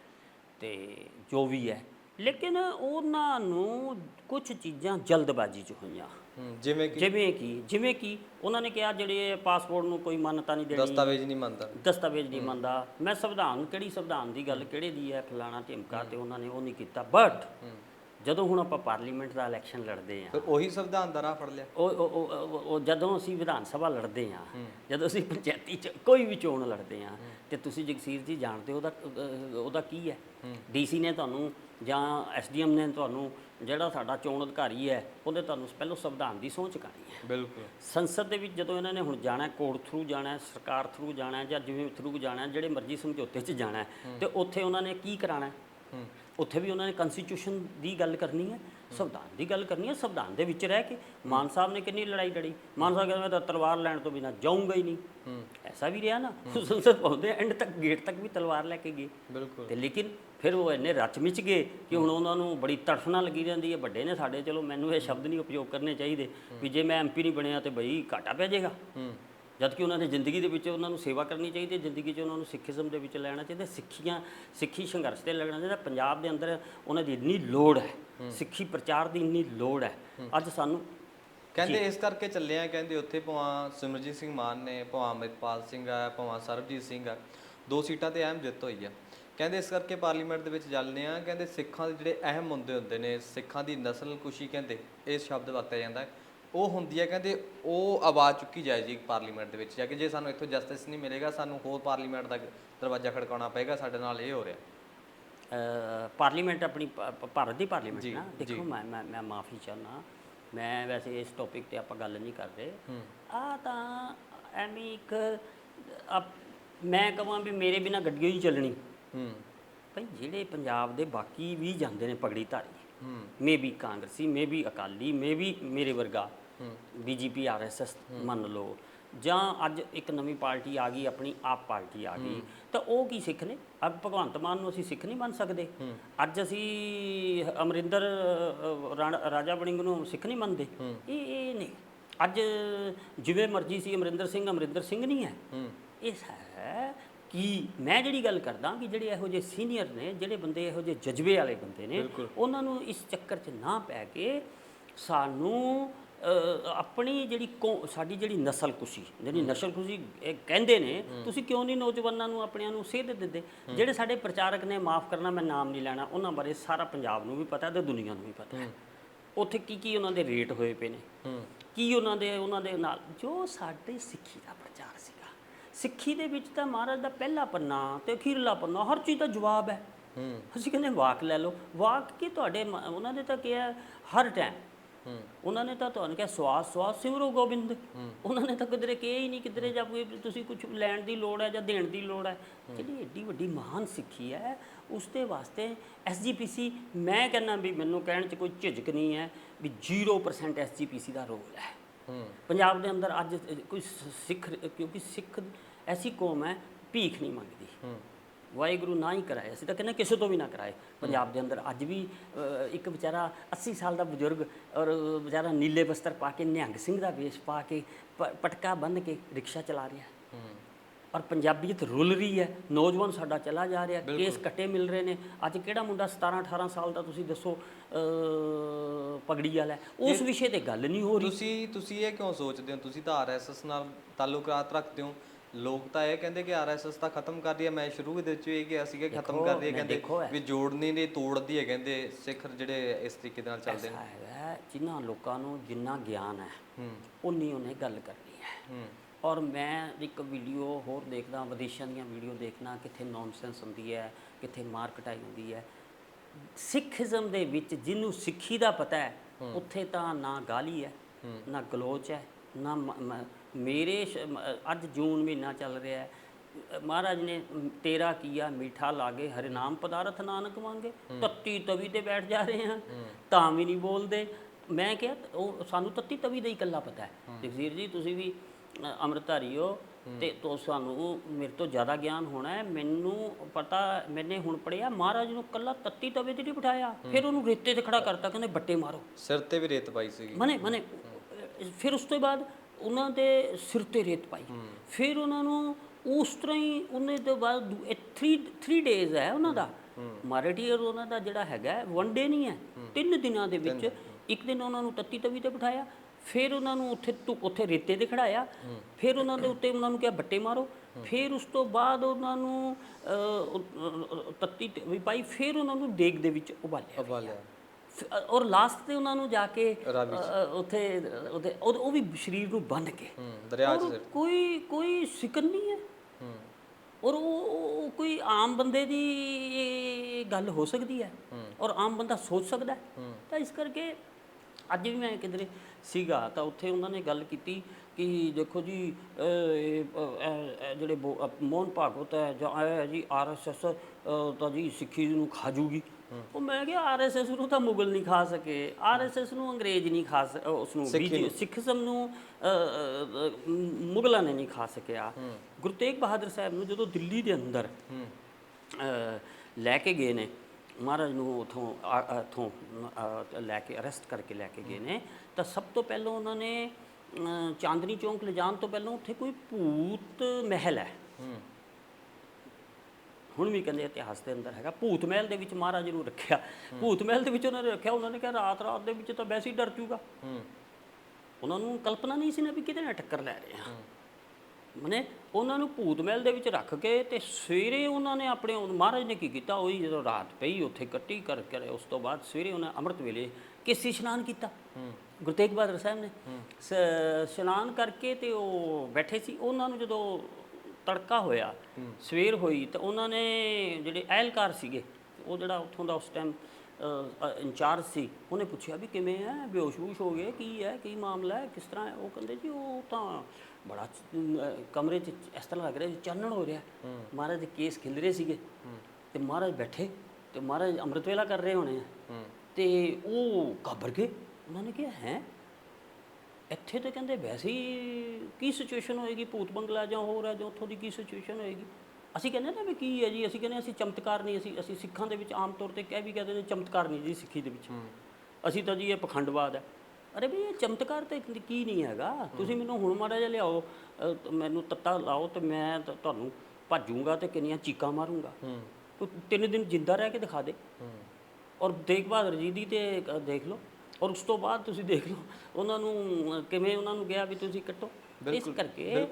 ਤੇ ਜੋ ਵੀ ਹੈ। ਲੇਕਿਨ ਉਹਨਾਂ ਨੂੰ ਕੁਝ ਚੀਜ਼ਾਂ ਜਲਦਬਾਜ਼ੀ 'ਚ ਹੋਈਆਂ। ਜਿਵੇਂ ਕਿ? ਜਿਵੇਂ ਕਿ ਜਿਵੇਂ ਕਿ ਉਹਨਾਂ ਨੇ ਕਿਹਾ ਜਿਹੜੇ ਪਾਸਪੋਰਟ ਨੂੰ ਕੋਈ ਮਾਨਤਾ ਨਹੀਂ ਦੇਣੀ। ਦਸਤਾਵੇਜ਼ ਨਹੀਂ ਮੰਨਦਾ। ਦਸਤਾਵੇਜ਼ ਨਹੀਂ ਮੰਨਦਾ। ਮੈਂ ਸੰਵਿਧਾਨ ਕਿਹੜੀ ਸੰਵਿਧਾਨ ਦੀ ਗੱਲ ਕਿਹੜੇ ਦੀ ਹੈ ਫਲਾਣਾ ਢਿਮਕਾ ਤੇ ਉਹਨਾਂ ਨੇ ਉਹ ਨਹੀਂ ਕੀਤਾ। ਬਟ ਜਦੋਂ ਹੁਣ ਆਪਾਂ ਪਾਰਲੀਮੈਂਟ ਦਾ ਇਲੈਕਸ਼ਨ ਲੜਦੇ ਆ ਫਿਰ ਉਹੀ ਸੰਵਿਧਾਨ ਦਾ ਰਾਹ ਫੜ ਲਿਆ। ਉਹ ਉਹ- ਉਹ ਜਦੋਂ ਅਸੀਂ ਵਿਧਾਨ ਸਭਾ ਲੜਦੇ ਆ ਜਦੋਂ ਅਸੀਂ ਪੰਚਾਇਤੀ ਚ ਕੋਈ ਵੀ ਚੋਣ ਲੜਦੇ ਆ ਤੇ ਤੁਸੀਂ ਜਗਸੀਰ ਜੀ ਜਾਣਦੇ ਹੋ ਉਹਦਾ ਅਹ, ਉਹਦਾ ਕੀ ਹੈ? ਡੀਸੀ ਨੇ ਤੁਹਾਨੂੰ ਜਾਂ ਐਸਡੀਐਮ ਨੇ ਤੁਹਾਨੂੰ ਜਿਹੜਾ ਸਾਡਾ ਚੋਣ ਅਧਿਕਾਰੀ ਹੈ ਉਹਦੇ ਤੁਹਾਨੂੰ ਪਹਿਲਾਂ ਸੰਵਿਧਾਨ ਦੀ ਸਹੁੰ ਚੁਕਾਣੀ ਹੈ। ਬਿਲਕੁਲ। ਸੰਸਦ ਦੇ ਵਿੱਚ ਜਦੋਂ ਇਹਨਾਂ ਨੇ ਹੁਣ ਜਾਣਾ ਕੋਰਟ ਥਰੂ ਜਾਣਾ ਹੈ, ਸਰਕਾਰ ਥਰੂ ਜਾਣਾ ਹੈ ਜਾਂ ਜਿਵੇਂ ਥਰੂ ਜਾਣਾ ਹੈ, ਜਿਹੜੇ ਮਰਜ਼ੀ ਸਮਝੌਤੇ 'ਚ ਜਾਣਾ ਹੈ, ਤੇ ਉੱਥੇ ਉਹਨਾਂ ਨੇ ਕੀ ਕਰਾਣਾ ਹੈ? ਉੱਥੇ ਵੀ ਉਹਨਾਂ ਨੇ ਕਨਸਟੀਟਿਊਸ਼ਨ ਦੀ ਗੱਲ ਕਰਨੀ ਹੈ ਸੰਵਿਧਾਨ ਦੀ ਗੱਲ ਕਰਨੀ ਹੈ ਸੰਵਿਧਾਨ ਦੇ ਵਿੱਚ ਰਹਿ ਕੇ ਮਾਨ ਸਾਹਿਬ ਨੇ ਕਿੰਨੀ ਲੜਾਈ ਲੜੀ। ਮਾਨ ਸਾਹਿਬ ਕਹਿੰਦੇ ਮੈਂ ਤਾਂ ਤਲਵਾਰ ਲੈਣ ਤੋਂ ਬਿਨਾ ਜਾਊਂਗਾ ਹੀ ਨਹੀਂ। ਐਸਾ ਵੀ ਰਿਹਾ ਨਾ। ਸੰਸਦ ਪਹੁੰਚਦੇ ਐਂਡ ਤੱਕ ਗੇਟ ਤੱਕ ਵੀ ਤਲਵਾਰ ਲੈ ਕੇ ਗਏ। ਬਿਲਕੁਲ। ਤੇ ਲੇਕਿਨ ਫਿਰ ਉਹ ਇੰਨੇ ਰਚ ਮਿਚ ਗਏ ਕਿ ਹੁਣ ਉਹਨਾਂ ਨੂੰ ਬੜੀ ਤੜਫਣਾ ਲੱਗੀ ਜਾਂਦੀ ਹੈ। ਵੱਡੇ ਨੇ ਸਾਡੇ ਚਲੋ ਮੈਨੂੰ ਇਹ ਸ਼ਬਦ ਨਹੀਂ ਉਪਯੋਗ ਕਰਨੇ ਚਾਹੀਦੇ ਵੀ ਜੇ ਮੈਂ ਐਮਪੀ ਨਹੀਂ ਬਣਿਆ ਤੇ ਬਈ ਘਾਟਾ ਪੈ ਜਾਏਗਾ। ਜਦ ਕਿ ਉਹਨਾਂ ਨੇ ਜ਼ਿੰਦਗੀ ਦੇ ਵਿੱਚ ਉਹਨਾਂ ਨੂੰ ਸੇਵਾ ਕਰਨੀ ਚਾਹੀਦੀ ਹੈ ਜ਼ਿੰਦਗੀ 'ਚ ਉਹਨਾਂ ਨੂੰ ਸਿੱਖੀਜ਼ਮ ਦੇ ਵਿੱਚ ਲੈਣਾ ਚਾਹੀਦਾ ਸਿੱਖੀਆਂ ਸਿੱਖੀ ਸੰਘਰਸ਼ ਤੇ ਲੱਗਣਾ ਚਾਹੀਦਾ ਪੰਜਾਬ ਦੇ ਅੰਦਰ ਉਹਨਾਂ ਦੀ ਇੰਨੀ ਲੋੜ ਹੈ ਸਿੱਖੀ ਪ੍ਰਚਾਰ ਦੀ ਇੰਨੀ ਲੋੜ ਹੈ। ਅੱਜ ਸਾਨੂੰ ਕਹਿੰਦੇ ਇਸ ਕਰਕੇ ਚੱਲੇ ਆ ਕਹਿੰਦੇ ਉੱਥੇ ਭਾਵੇਂ ਸਿਮਰਜੀਤ ਸਿੰਘ ਮਾਨ ਨੇ ਭਾਵੇਂ ਅਮਰਿਤਪਾਲ ਸਿੰਘ ਆ ਭਾਵੇਂ ਸਰਬਜੀਤ ਸਿੰਘ ਆ ਦੋ ਸੀਟਾਂ ਤੇ ਅਹਿਮ ਜਿੱਤ ਹੋਈ ਆ। ਕਹਿੰਦੇ ਇਸ ਕਰਕੇ ਪਾਰਲੀਮੈਂਟ ਦੇ ਵਿੱਚ ਚੱਲਨੇ ਆ ਕਹਿੰਦੇ ਸਿੱਖਾਂ ਦੇ ਜਿਹੜੇ ਅਹਿਮ ਮੁੱਦੇ ਹੁੰਦੇ ਨੇ ਸਿੱਖਾਂ ਦੀ ਨਸਲ ਕੁਸ਼ੀ ਕਹਿੰਦੇ ਇਸ ਸ਼ਬਦ ਵਰਤਿਆ ਜਾਂਦਾ ਹੈ। ਉਹ ਹੁੰਦੀ ਹੈ ਕਹਿੰਦੇ ਉਹ ਆਵਾਜ਼ ਚੁੱਕੀ ਜਾਏ ਜੀ ਪਾਰਲੀਮੈਂਟ ਦੇ ਵਿੱਚ ਜਾ ਕੇ ਜੇ ਸਾਨੂੰ ਇੱਥੋਂ ਜਸਟਿਸ ਨਹੀਂ ਮਿਲੇਗਾ ਸਾਨੂੰ ਹੋਰ ਪਾਰਲੀਮੈਂਟ ਦਾ ਦਰਵਾਜ਼ਾ ਖੜਕਾਉਣਾ ਪਏਗਾ ਸਾਡੇ ਨਾਲ ਇਹ ਹੋ ਰਿਹਾ। ਪਾਰਲੀਮੈਂਟ ਆਪਣੀ ਭਾਰਤ ਦੀ ਪਾਰਲੀਮੈਂਟ ਨਾ? ਦੇਖੋ ਮੈਂ ਮੈਂ ਮੈਂ ਮਾਫੀ ਚਾਹੁੰਦਾ ਮੈਂ ਵੈਸੇ ਇਸ ਟੌਪਿਕ ਤੇ ਆਪਾਂ ਗੱਲ ਨਹੀਂ ਕਰਦੇ। ਆ ਤਾਂ ਐਵੇਂ ਇੱਕ ਮੈਂ ਕਹਾਂ ਵੀ ਮੇਰੇ ਬਿਨਾ ਗੱਡੀਆਂ ਹੀ ਚੱਲਣੀ। ਹੂੰ। ਭਾਈ ਜਿਹੜੇ ਪੰਜਾਬ ਦੇ ਬਾਕੀ ਵੀ ਜਾਂਦੇ ਨੇ ਪਗੜੀ ਧਾਰੀ ਹੂੰ। ਮੇ ਵੀ ਕਾਂਗਰਸੀ ਮੇ ਵੀ ਅਕਾਲੀ ਮੇ ਵੀ ਮੇਰੇ ਵਰਗਾ ਬੀਜੇਪੀ ਆਰਐਸਐਸ ਮੰਨ ਲਓ ਜਾਂ ਅੱਜ ਇੱਕ ਨਵੀਂ ਪਾਰਟੀ ਆ ਗਈ ਆਪਣੀ ਆਪ ਪਾਰਟੀ ਆ ਗਈ ਤਾਂ ਉਹ ਕੀ ਸਿੱਖ ਨੇ? ਅੱਜ ਭਗਵੰਤ ਮਾਨ ਨੂੰ ਅਸੀਂ ਸਿੱਖ ਨਹੀਂ ਮੰਨ ਸਕਦੇ। ਅੱਜ ਅਸੀਂ ਅਮਰਿੰਦਰ ਰਾਜਾ ਵੜਿੰਗ ਨੂੰ ਸਿੱਖ ਨਹੀਂ ਮੰਨਦੇ। ਇਹ ਇਹ ਨਹੀਂ। ਅੱਜ ਜਿਵੇਂ ਮਰਜ਼ੀ ਸੀ ਅਮਰਿੰਦਰ ਸਿੰਘ ਅਮਰਿੰਦਰ ਸਿੰਘ ਨਹੀਂ ਹੈ। ਇਹ ਹੈ ਕਿ ਮੈਂ ਜਿਹੜੀ ਗੱਲ ਕਰਦਾ ਕਿ ਜਿਹੜੇ ਇਹੋ ਜਿਹੇ ਸੀਨੀਅਰ ਨੇ ਜਿਹੜੇ ਬੰਦੇ ਇਹੋ ਜਿਹੇ ਜਜ਼ਬੇ ਵਾਲੇ ਬੰਦੇ ਨੇ ਉਹਨਾਂ ਨੂੰ ਇਸ ਚੱਕਰ 'ਚ ਨਾ ਪੈ ਕੇ ਸਾਨੂੰ ਆਪਣੀ ਜਿਹੜੀ ਸਾਡੀ ਜਿਹੜੀ ਨਸਲ ਕੁਸ਼ੀ ਜਿਹੜੀ ਨਸਲ ਕੁਸ਼ੀ ਕਹਿੰਦੇ ਨੇ ਤੁਸੀਂ ਕਿਉਂ ਨਹੀਂ ਨੌਜਵਾਨਾਂ ਨੂੰ ਆਪਣਿਆਂ ਨੂੰ ਸੇਧ ਦਿੰਦੇ? ਜਿਹੜੇ ਸਾਡੇ ਪ੍ਰਚਾਰਕ ਨੇ ਮਾਫ ਕਰਨਾ ਮੈਂ ਨਾਮ ਨਹੀਂ ਲੈਣਾ ਉਹਨਾਂ ਬਾਰੇ ਸਾਰਾ ਪੰਜਾਬ ਨੂੰ ਵੀ ਪਤਾ ਤੇ ਦੁਨੀਆ ਨੂੰ ਵੀ ਪਤਾ ਹੈ। ਉੱਥੇ ਕੀ ਕੀ ਉਹਨਾਂ ਦੇ ਰੇਟ ਹੋਏ ਪਏ ਨੇ? ਕੀ ਉਹਨਾਂ ਦੇ ਉਹਨਾਂ ਦੇ ਨਾਲ ਜੋ ਸਾਡੇ ਸਿੱਖੀ ਦਾ ਪ੍ਰਚਾਰ ਸੀਗਾ। ਸਿੱਖੀ ਦੇ ਵਿੱਚ ਤਾਂ ਮਹਾਰਾਜ ਦਾ ਪਹਿਲਾ ਪੰਨਾ ਤੇ ਅਖੀਰਲਾ ਪੰਨਾ ਹਰ ਚੀਜ਼ ਦਾ ਜਵਾਬ ਹੈ। ਅਸੀਂ ਕਹਿੰਦੇ ਵਾਕ ਲੈ ਲਓ। ਵਾਕ ਕੀ ਤੁਹਾਡੇ ਉਹਨਾਂ ਨੇ ਤਾਂ ਕਿਹਾ ਹਰ ਟਾਈਮ ਉਹਨਾਂ ਨੇ ਤਾਂ ਤੁਹਾਨੂੰ ਕਿਹਾ ਸਵਾਸ ਸਵਾਸ ਸਿਮਰੋ ਗੋਬਿੰਦ। ਉਹਨਾਂ ਨੇ ਤਾਂ ਕਿਧਰੇ ਕਿਹਾ ਹੀ ਨਹੀਂ ਕਿਧਰੇ ਜਾਂ ਕੋਈ ਤੁਸੀਂ ਕੁਝ ਲੈਣ ਦੀ ਲੋੜ ਹੈ ਜਾਂ ਦੇਣ ਦੀ ਲੋੜ ਹੈ। ਜਿਹੜੀ ਏਡੀ ਵੱਡੀ ਮਹਾਨ ਸਿੱਖੀ ਹੈ। ਉਸ ਦੇ ਵਾਸਤੇ ਐਸਜੀਪੀਸੀ ਮੈਂ ਕਹਿੰਦਾ ਵੀ ਮੈਨੂੰ ਕਹਿਣ 'ਚ ਕੋਈ ਝਿਜਕ ਨਹੀਂ ਹੈ ਵੀ 0% ਐਸਜੀਪੀਸੀ ਦਾ ਰੋਲ ਹੈ। ਪੰਜਾਬ ਦੇ ਅੰਦਰ ਅੱਜ ਕੋਈ ਸਿੱਖ ਕਿਉਂਕਿ ਸਿੱਖ ਐਸੀ ਕੌਮ ਹੈ ਭੀਖ ਨਹੀਂ ਮੰਗਦੀ। ਵਾਹਿਗੁਰੂ ਨਾ ਹੀ ਕਰਾਏ। ਅਸੀਂ ਤਾਂ ਕਹਿੰਦੇ ਕਿਸੇ ਤੋਂ ਵੀ ਨਾ ਕਰਾਏ। ਪੰਜਾਬ ਦੇ ਅੰਦਰ ਅੱਜ ਵੀ ਇੱਕ ਵਿਚਾਰਾ 80 ਸਾਲ ਦਾ ਬਜ਼ੁਰਗ ਔਰ ਵਿਚਾਰਾ ਨੀਲੇ ਵਸਤਰ ਪਾ ਕੇ ਨਿਹੰਗ ਸਿੰਘ ਦਾ ਵੇਸ਼ ਪਾ ਕੇ ਪਟਕਾ ਬੰਨ੍ਹ ਕੇ ਰਿਕਸ਼ਾ ਚਲਾ ਰਿਹਾ। ਹੈ। ਔਰ ਪੰਜਾਬੀਅਤ ਰੁੱਲ ਰਹੀ ਹੈ। ਨੌਜਵਾਨ ਸਾਡਾ ਚਲਾ ਜਾ ਰਿਹਾ। ਕੇਸ ਕੱਟੇ ਮਿਲ ਰਹੇ ਨੇ। ਅੱਜ ਕਿਹੜਾ ਮੁੰਡਾ 17 18 ਸਾਲ ਦਾ ਤੁਸੀਂ ਦੱਸੋ ਪਗੜੀ ਵਾਲਾ। ਉਸ ਵਿਸ਼ੇ ਤੇ ਗੱਲ ਨਹੀਂ ਹੋ ਰਹੀ। ਤੁਸੀਂ ਤੁਸੀਂ ਇਹ ਕਿਉਂ ਸੋਚਦੇ ਹੋ? ਤੁਸੀਂ ਤਾਂ ਆਰਐਸਐਸ ਨਾਲ ਤਾਲੁਕਾਤ ਰੱਖਦੇ ਹੋ। ਲੋਕ ਤਾਂ ਇਹ ਕਹਿੰਦੇ ਕਿ ਆਰਐਸਐਸ ਤਾਂ ਖਤਮ ਕਰ ਰਹੀ ਹੈ। ਮੈਂ ਸ਼ੁਰੂ ਦੇ ਵਿੱਚ ਇਹ ਕਿਹਾ ਸੀਗਾ ਖਤਮ ਦੇਖੋ, ਕਰ ਰਹੀ ਹੈ। ਕਹਿੰਦੇ। ਵੀ ਜੋੜਨੀ ਨਹੀਂ ਤੋੜਦੀ ਹੈ ਕਹਿੰਦੇ ਸਿੱਖ ਜਿਹੜੇ ਇਸ ਤਰੀਕੇ ਦੇ ਨਾਲ ਚੱਲਦੇ ਨੇ। ਹੈਗਾ ਜਿਨ੍ਹਾਂ ਲੋਕਾਂ ਨੂੰ ਜਿੰਨਾ ਗਿਆਨ ਹੈ ਉਨੀ ਉਹਨੇ ਗੱਲ ਕਰਨੀ ਹੈ। ਔਰ ਮੈਂ ਇੱਕ ਵੀਡੀਓ ਹੋਰ ਦੇਖਦਾ ਵਿਦੇਸ਼ਾਂ ਦੀਆਂ ਵੀਡੀਓ ਦੇਖਣਾ ਕਿੱਥੇ ਨੌਨਸੈਂਸ ਹੁੰਦੀ ਹੈ ਕਿੱਥੇ ਮਾਰਕਟਾਈ ਹੁੰਦੀ ਹੈ। ਸਿੱਖੀਜ਼ਮ ਦੇ ਵਿੱਚ ਜਿਹਨੂੰ ਸਿੱਖੀ ਦਾ ਪਤਾ ਹੈ ਉੱਥੇ ਤਾਂ ਨਾ ਗਾਲੀ ਹੈ ਨਾ ਗਲੋਚ ਹੈ ਨਾ ਮੇਰੇ ਅੱਜ ਜੂਨ ਮਹੀਨਾ ਚੱਲ ਰਿਹਾ ਹੈ। ਮਹਾਰਾਜ ਨੇ ਤੇਰਾ ਕੀਆ ਮਿੱਠਾ ਲਾਗੇ ਹਰਿ ਨਾਮ ਪਦਾਰਥ ਨਾਨਕ ਮੰਗੇ ਤੱਤੀ ਤਵੀ ਤੇ ਬੈਠ ਜਾ ਰਹੇ ਹਾਂ। ਤਾਂ ਵੀ ਨਹੀਂ ਬੋਲਦੇ। ਮੈਂ ਕਿਹਾ ਉਹ ਸਾਨੂੰ ਤੱਤੀ ਤਵੀ ਦਾ ਹੀ ਇਕੱਲਾ ਪਤਾ ਹੈ। ਜਗਸੀਰ ਜੀ ਤੁਸੀਂ ਵੀ ਅੰਮ੍ਰਿਤਧਾਰੀ ਹੋ ਤੇ ਤੋ ਸਾਨੂੰ ਮੇਰੇ ਤੋਂ ਜ਼ਿਆਦਾ ਗਿਆਨ ਹੋਣਾ ਹੈ। ਮੈਨੂੰ ਪਤਾ ਮੈਨੇ ਹੁਣ ਪੜਿਆ ਮਹਾਰਾਜ ਨੂੰ ਕੱਲਾ ਤੱਤੀ ਤਵੇ ਤੇ ਨਹੀਂ ਬਿਠਾਇਆ। ਫਿਰ ਉਹਨੂੰ ਰੇਤੇ ਤੇ ਖੜਾ ਕਰਤਾ ਕਹਿੰਦੇ ਬੱਟੇ ਮਾਰੋ। ਸਿਰ ਤੇ ਵੀ ਰੇਤ ਪਾਈ ਸੀਗੀ। ਮਨੇ ਮਨੇ ਫਿਰ ਉਸ ਤੋਂ ਬਾਅਦ ਉਹਨਾਂ ਦੇ ਸਿਰ ਤੇ ਰੇਤ ਪਾਈ। ਫਿਰ ਉਹਨਾਂ ਨੂੰ ਉਸ ਤਰ੍ਹਾਂ ਹੀ ਉਹਨੇ ਤੋਂ ਬਾਅਦ 3 3 ਡੇਜ਼ ਹੈ ਉਹਨਾਂ ਦਾ। ਮਾਰਟੀਅਰ ਉਹਨਾਂ ਦਾ ਜਿਹੜਾ ਹੈਗਾ ਵਨ ਡੇ ਨਹੀਂ ਹੈ ਤਿੰਨ ਦਿਨਾਂ ਦੇ ਵਿੱਚ ਇੱਕ ਦਿਨ ਉਹਨਾਂ ਨੂੰ ਤੱਤੀ ਤਵੀ ਤੇ ਬਿਠਾਇਆ ਫਿਰ ਉਹਨਾਂ ਨੂੰ ਉੱਥੇ ਧੁ- ਉੱਥੇ ਰੇਤੇ ਤੇ ਖੜਾਇਆ ਫਿਰ ਉਹਨਾਂ ਦੇ ਉੱਤੇ ਉਹਨਾਂ ਨੂੰ ਕਿਹਾ ਬੱਟੇ ਮਾਰੋ ਫਿਰ ਉਸ ਤੋਂ ਬਾਅਦ ਉਹਨਾਂ ਨੂੰ ਤੱਤੀ ਵੀ ਪਾਈ ਫਿਰ ਉਹਨਾਂ ਨੂੰ ਦੇਗ ਦੇ ਵਿੱਚ ਉਬਾਲਿਆ। ਉਬਾਲਿਆ। ਔਰ ਲਾਸਟ ਤੇ ਉਹਨਾਂ ਨੂੰ ਜਾ ਕੇ ਉੱਥੇ ਉੱਥੇ ਉਹ ਵੀ ਸਰੀਰ ਨੂੰ ਬੰਨ ਕੇ। ਦਰਿਆ 'ਚ ਕੋਈ ਕੋਈ ਸਿਕਨ ਨਹੀਂ ਹੈ। ਔਰ ਉਹ ਕੋਈ ਆਮ ਬੰਦੇ ਦੀ ਇਹ ਗੱਲ ਹੋ ਸਕਦੀ ਹੈ। ਔਰ ਆਮ ਬੰਦਾ ਸੋਚ ਸਕਦਾ ਹੈ। ਤਾਂ ਇਸ ਕਰਕੇ ਅੱਜ ਵੀ ਮੈਂ ਕਿਧਰੇ ਸੀਗਾ ਤਾਂ ਉੱਥੇ ਉਹਨਾਂ ਨੇ ਗੱਲ ਕੀਤੀ ਕਿ ਦੇਖੋ ਜੀ ਜਿਹੜੇ ਮੋਹਨ ਭਾਗਵਤ ਹੈ ਜਾਂ ਜੀ ਆਰਐਸਐਸ ਤਾਂ ਜੀ ਸਿੱਖੀ ਨੂੰ ਖਾ ਜੂਗੀ ਉਹ ਮੈਂ ਕਿਹਾ ਆਰਐਸਐਸ ਨੂੰ ਤਾਂ ਮੁਗਲ ਨਹੀਂ ਖਾ ਸਕੇ। ਆਰਐਸਐਸ ਨੂੰ ਅੰਗਰੇਜ਼ ਨਹੀਂ ਖਾ ਉਸ ਨੂੰ ਬੀਜੇ ਸਿੱਖਜ਼ਮ ਨੂੰ ਮੁਗਲਾਂ ਨੇ ਨਹੀਂ ਖਾ ਸਕਿਆ। ਗੁਰੂ ਤੇਗ ਬਹਾਦਰ ਸਾਹਿਬ ਨੂੰ ਜਦੋਂ ਦਿੱਲੀ ਦੇ ਅੰਦਰ ਲੈ ਕੇ ਗਏ ਨੇ ਮਹਾਰਾਜ ਨੂੰ ਉਥੋਂ ਉਥੋਂ ਲੈ ਕੇ ਅਰੈਸਟ ਕਰਕੇ ਲੈ ਕੇ ਗਏ ਨੇ ਤਾਂ ਸਭ ਤੋਂ ਪਹਿਲਾਂ ਉਹਨਾਂ ਨੇ ਚਾਂਦਨੀ ਚੌਂਕ ਲਿਜਾਣ ਤੋਂ ਪਹਿਲਾਂ ਉੱਥੇ ਕੋਈ ਭੂਤ ਮਹਿਲ ਹੂੰ। ਹੁਣ ਵੀ ਕਹਿੰਦੇ ਇਤਿਹਾਸ ਦੇ ਅੰਦਰ ਹੈਗਾ। ਭੂਤ ਮਹਿਲ ਦੇ ਵਿੱਚ ਮਹਾਰਾਜ ਨੂੰ ਰੱਖਿਆ। ਭੂਤ ਮਹਿਲ ਦੇ ਵਿੱਚ ਉਹਨਾਂ ਨੇ ਰੱਖਿਆ ਉਹਨਾਂ ਨੇ ਕਿਹਾ ਰਾਤ ਰਾਤ ਦੇ ਵਿੱਚ ਤਾਂ ਵੈਸੇ ਹੀ ਡਰ ਜੂਗਾ। ਹੂੰ। ਉਹਨਾਂ ਨੂੰ ਕਲਪਨਾ ਨਹੀਂ ਸੀ ਨਾ ਵੀ ਕਿਤੇ ਨਾਲ ਟੱਕਰ ਲੈ ਰਹੇ ਆ ਮਨੇ ਉਹਨਾਂ ਨੂੰ ਭੂਤ ਮਹਿਲ ਦੇ ਵਿੱਚ ਰੱਖ ਕੇ ਤੇ ਸਵੇਰੇ ਉਹਨਾਂ ਨੇ ਆਪਣੇ ਮਹਾਰਾਜ ਨੇ ਕੀ ਕੀਤਾ ਉਹੀ ਜਦੋਂ ਰਾਤ ਪਈ ਉੱਥੇ ਕੱਟੀ ਕਰ ਕਰ ਉਸ ਤੋਂ ਬਾਅਦ ਸਵੇਰੇ ਉਹਨਾਂ ਅੰਮ੍ਰਿਤ ਵੇਲੇ ਕੇਸੀ ਇਸ਼ਨਾਨ ਕੀਤਾ? ਗੁਰੂ ਤੇਗ ਬਹਾਦਰ ਸਾਹਿਬ ਨੇ। ਇਸ਼ਨਾਨ ਕਰਕੇ ਤੇ ਉਹ ਬੈਠੇ ਸੀ। ਉਹਨਾਂ ਨੂੰ ਜਦੋਂ ਤੜਕਾ ਹੋਇਆ ਸਵੇਰ ਹੋਈ ਤਾਂ ਉਹਨਾਂ ਨੇ ਜਿਹੜੇ ਅਹਿਲਕਾਰ ਸੀਗੇ ਉਹ ਜਿਹੜਾ ਉੱਥੋਂ ਦਾ ਉਸ ਟਾਈਮ ਇੰਚਾਰਜ ਸੀ ਉਹਨੇ ਪੁੱਛਿਆ ਵੀ ਕਿਵੇਂ ਹੈ ਬੇਹੋਸ਼-ਬੂਸ਼ ਹੋ ਗਏ ਕੀ ਹੈ ਕੀ ਮਾਮਲਾ ਹੈ ਕਿਸ ਤਰ੍ਹਾਂ ਹੈ ਉਹ ਕਹਿੰਦੇ ਜੀ ਉਹ ਤਾਂ ਬੜਾ ਕਮਰੇ 'ਚ ਇਸ ਤਰ੍ਹਾਂ ਲੱਗ ਰਿਹਾ ਚਾਨਣ ਹੋ ਰਿਹਾ। ਮਹਾਰਾਜ ਦੇ ਕੇਸ ਖਿਲ ਰਹੇ ਸੀਗੇ। ਤੇ ਮਹਾਰਾਜ ਬੈਠੇ ਤੇ ਮਹਾਰਾਜ ਅੰਮ੍ਰਿਤ ਵੇਲਾ ਕਰ ਰਹੇ ਹੋਣੇ ਤੇ ਉਹ ਘਾਬਰ ਗਏ। ਉਹਨਾਂ ਨੇ ਕਿਹਾ ਹੈ? ਇੱਥੇ ਤਾਂ ਕਹਿੰਦੇ ਵੈਸੇ ਹੀ ਕੀ ਸਿਚੁਏਸ਼ਨ ਹੋਏਗੀ? ਭੂਤ ਬੰਗਲਾ ਜਾਂ ਹੋਰ ਹੈ ਜਾਂ ਉੱਥੋਂ ਦੀ ਕੀ ਸਿਚੁਏਸ਼ਨ ਹੋਏਗੀ? ਅਸੀਂ ਕਹਿੰਦੇ ਨਾ ਵੀ ਕੀ ਹੈ ਜੀ? ਅਸੀਂ ਕਹਿੰਦੇ ਅਸੀਂ ਚਮਤਕਾਰ ਨਹੀਂ ਅਸੀਂ ਅਸੀਂ ਸਿੱਖਾਂ ਦੇ ਵਿੱਚ ਆਮ ਤੌਰ ਤੇ ਕਹਿ ਵੀ ਕਹਿੰਦੇ ਨੇ ਚਮਤਕਾਰ ਨਹੀਂ ਜੀ ਸਿੱਖੀ ਦੇ ਵਿੱਚ। ਅਸੀਂ ਤਾਂ ਜੀ ਇਹ ਪਖੰਡਵਾਦ ਹੈ। ਅਰੇ ਵੀ ਇਹ ਚਮਤਕਾਰ ਤੇ ਕੀ ਨਹੀਂ ਹੈਗਾ। ਤੁਸੀਂ ਮੈਨੂੰ ਹੁਣ ਮਾੜਾ ਜਿਹਾ ਲਿਆਓ ਮੈਨੂੰ ਤੱਤਾ ਲਾਓ ਤੇ ਮੈਂ ਤੁਹਾਨੂੰ ਭੱਜੂਗਾ ਤੇ ਕਿੰਨੀਆਂ ਚੀਕਾਂ ਮਾਰੂੰਗਾ। ਤੂੰ ਤਿੰਨ ਦਿਨ ਜਿੰਦਾ ਰਹਿ ਕੇ ਦਿਖਾ ਦੇ। ਔਰ ਤੇਗ ਬਹਾਦਰ ਜੀ ਦੀ ਤੇ ਦੇਖ ਲਓ। ਔਰ ਉਸ ਤੋਂ ਬਾਅਦ ਤੁਸੀਂ ਦੇਖ ਲਓ ਉਹਨਾਂ ਨੂੰ ਕਿਵੇਂ ਉਹਨਾਂ ਨੂੰ ਗਿਆ ਵੀ ਤੁਸੀਂ ਕੱਟੋ। ਇਸ ਕਰਕੇ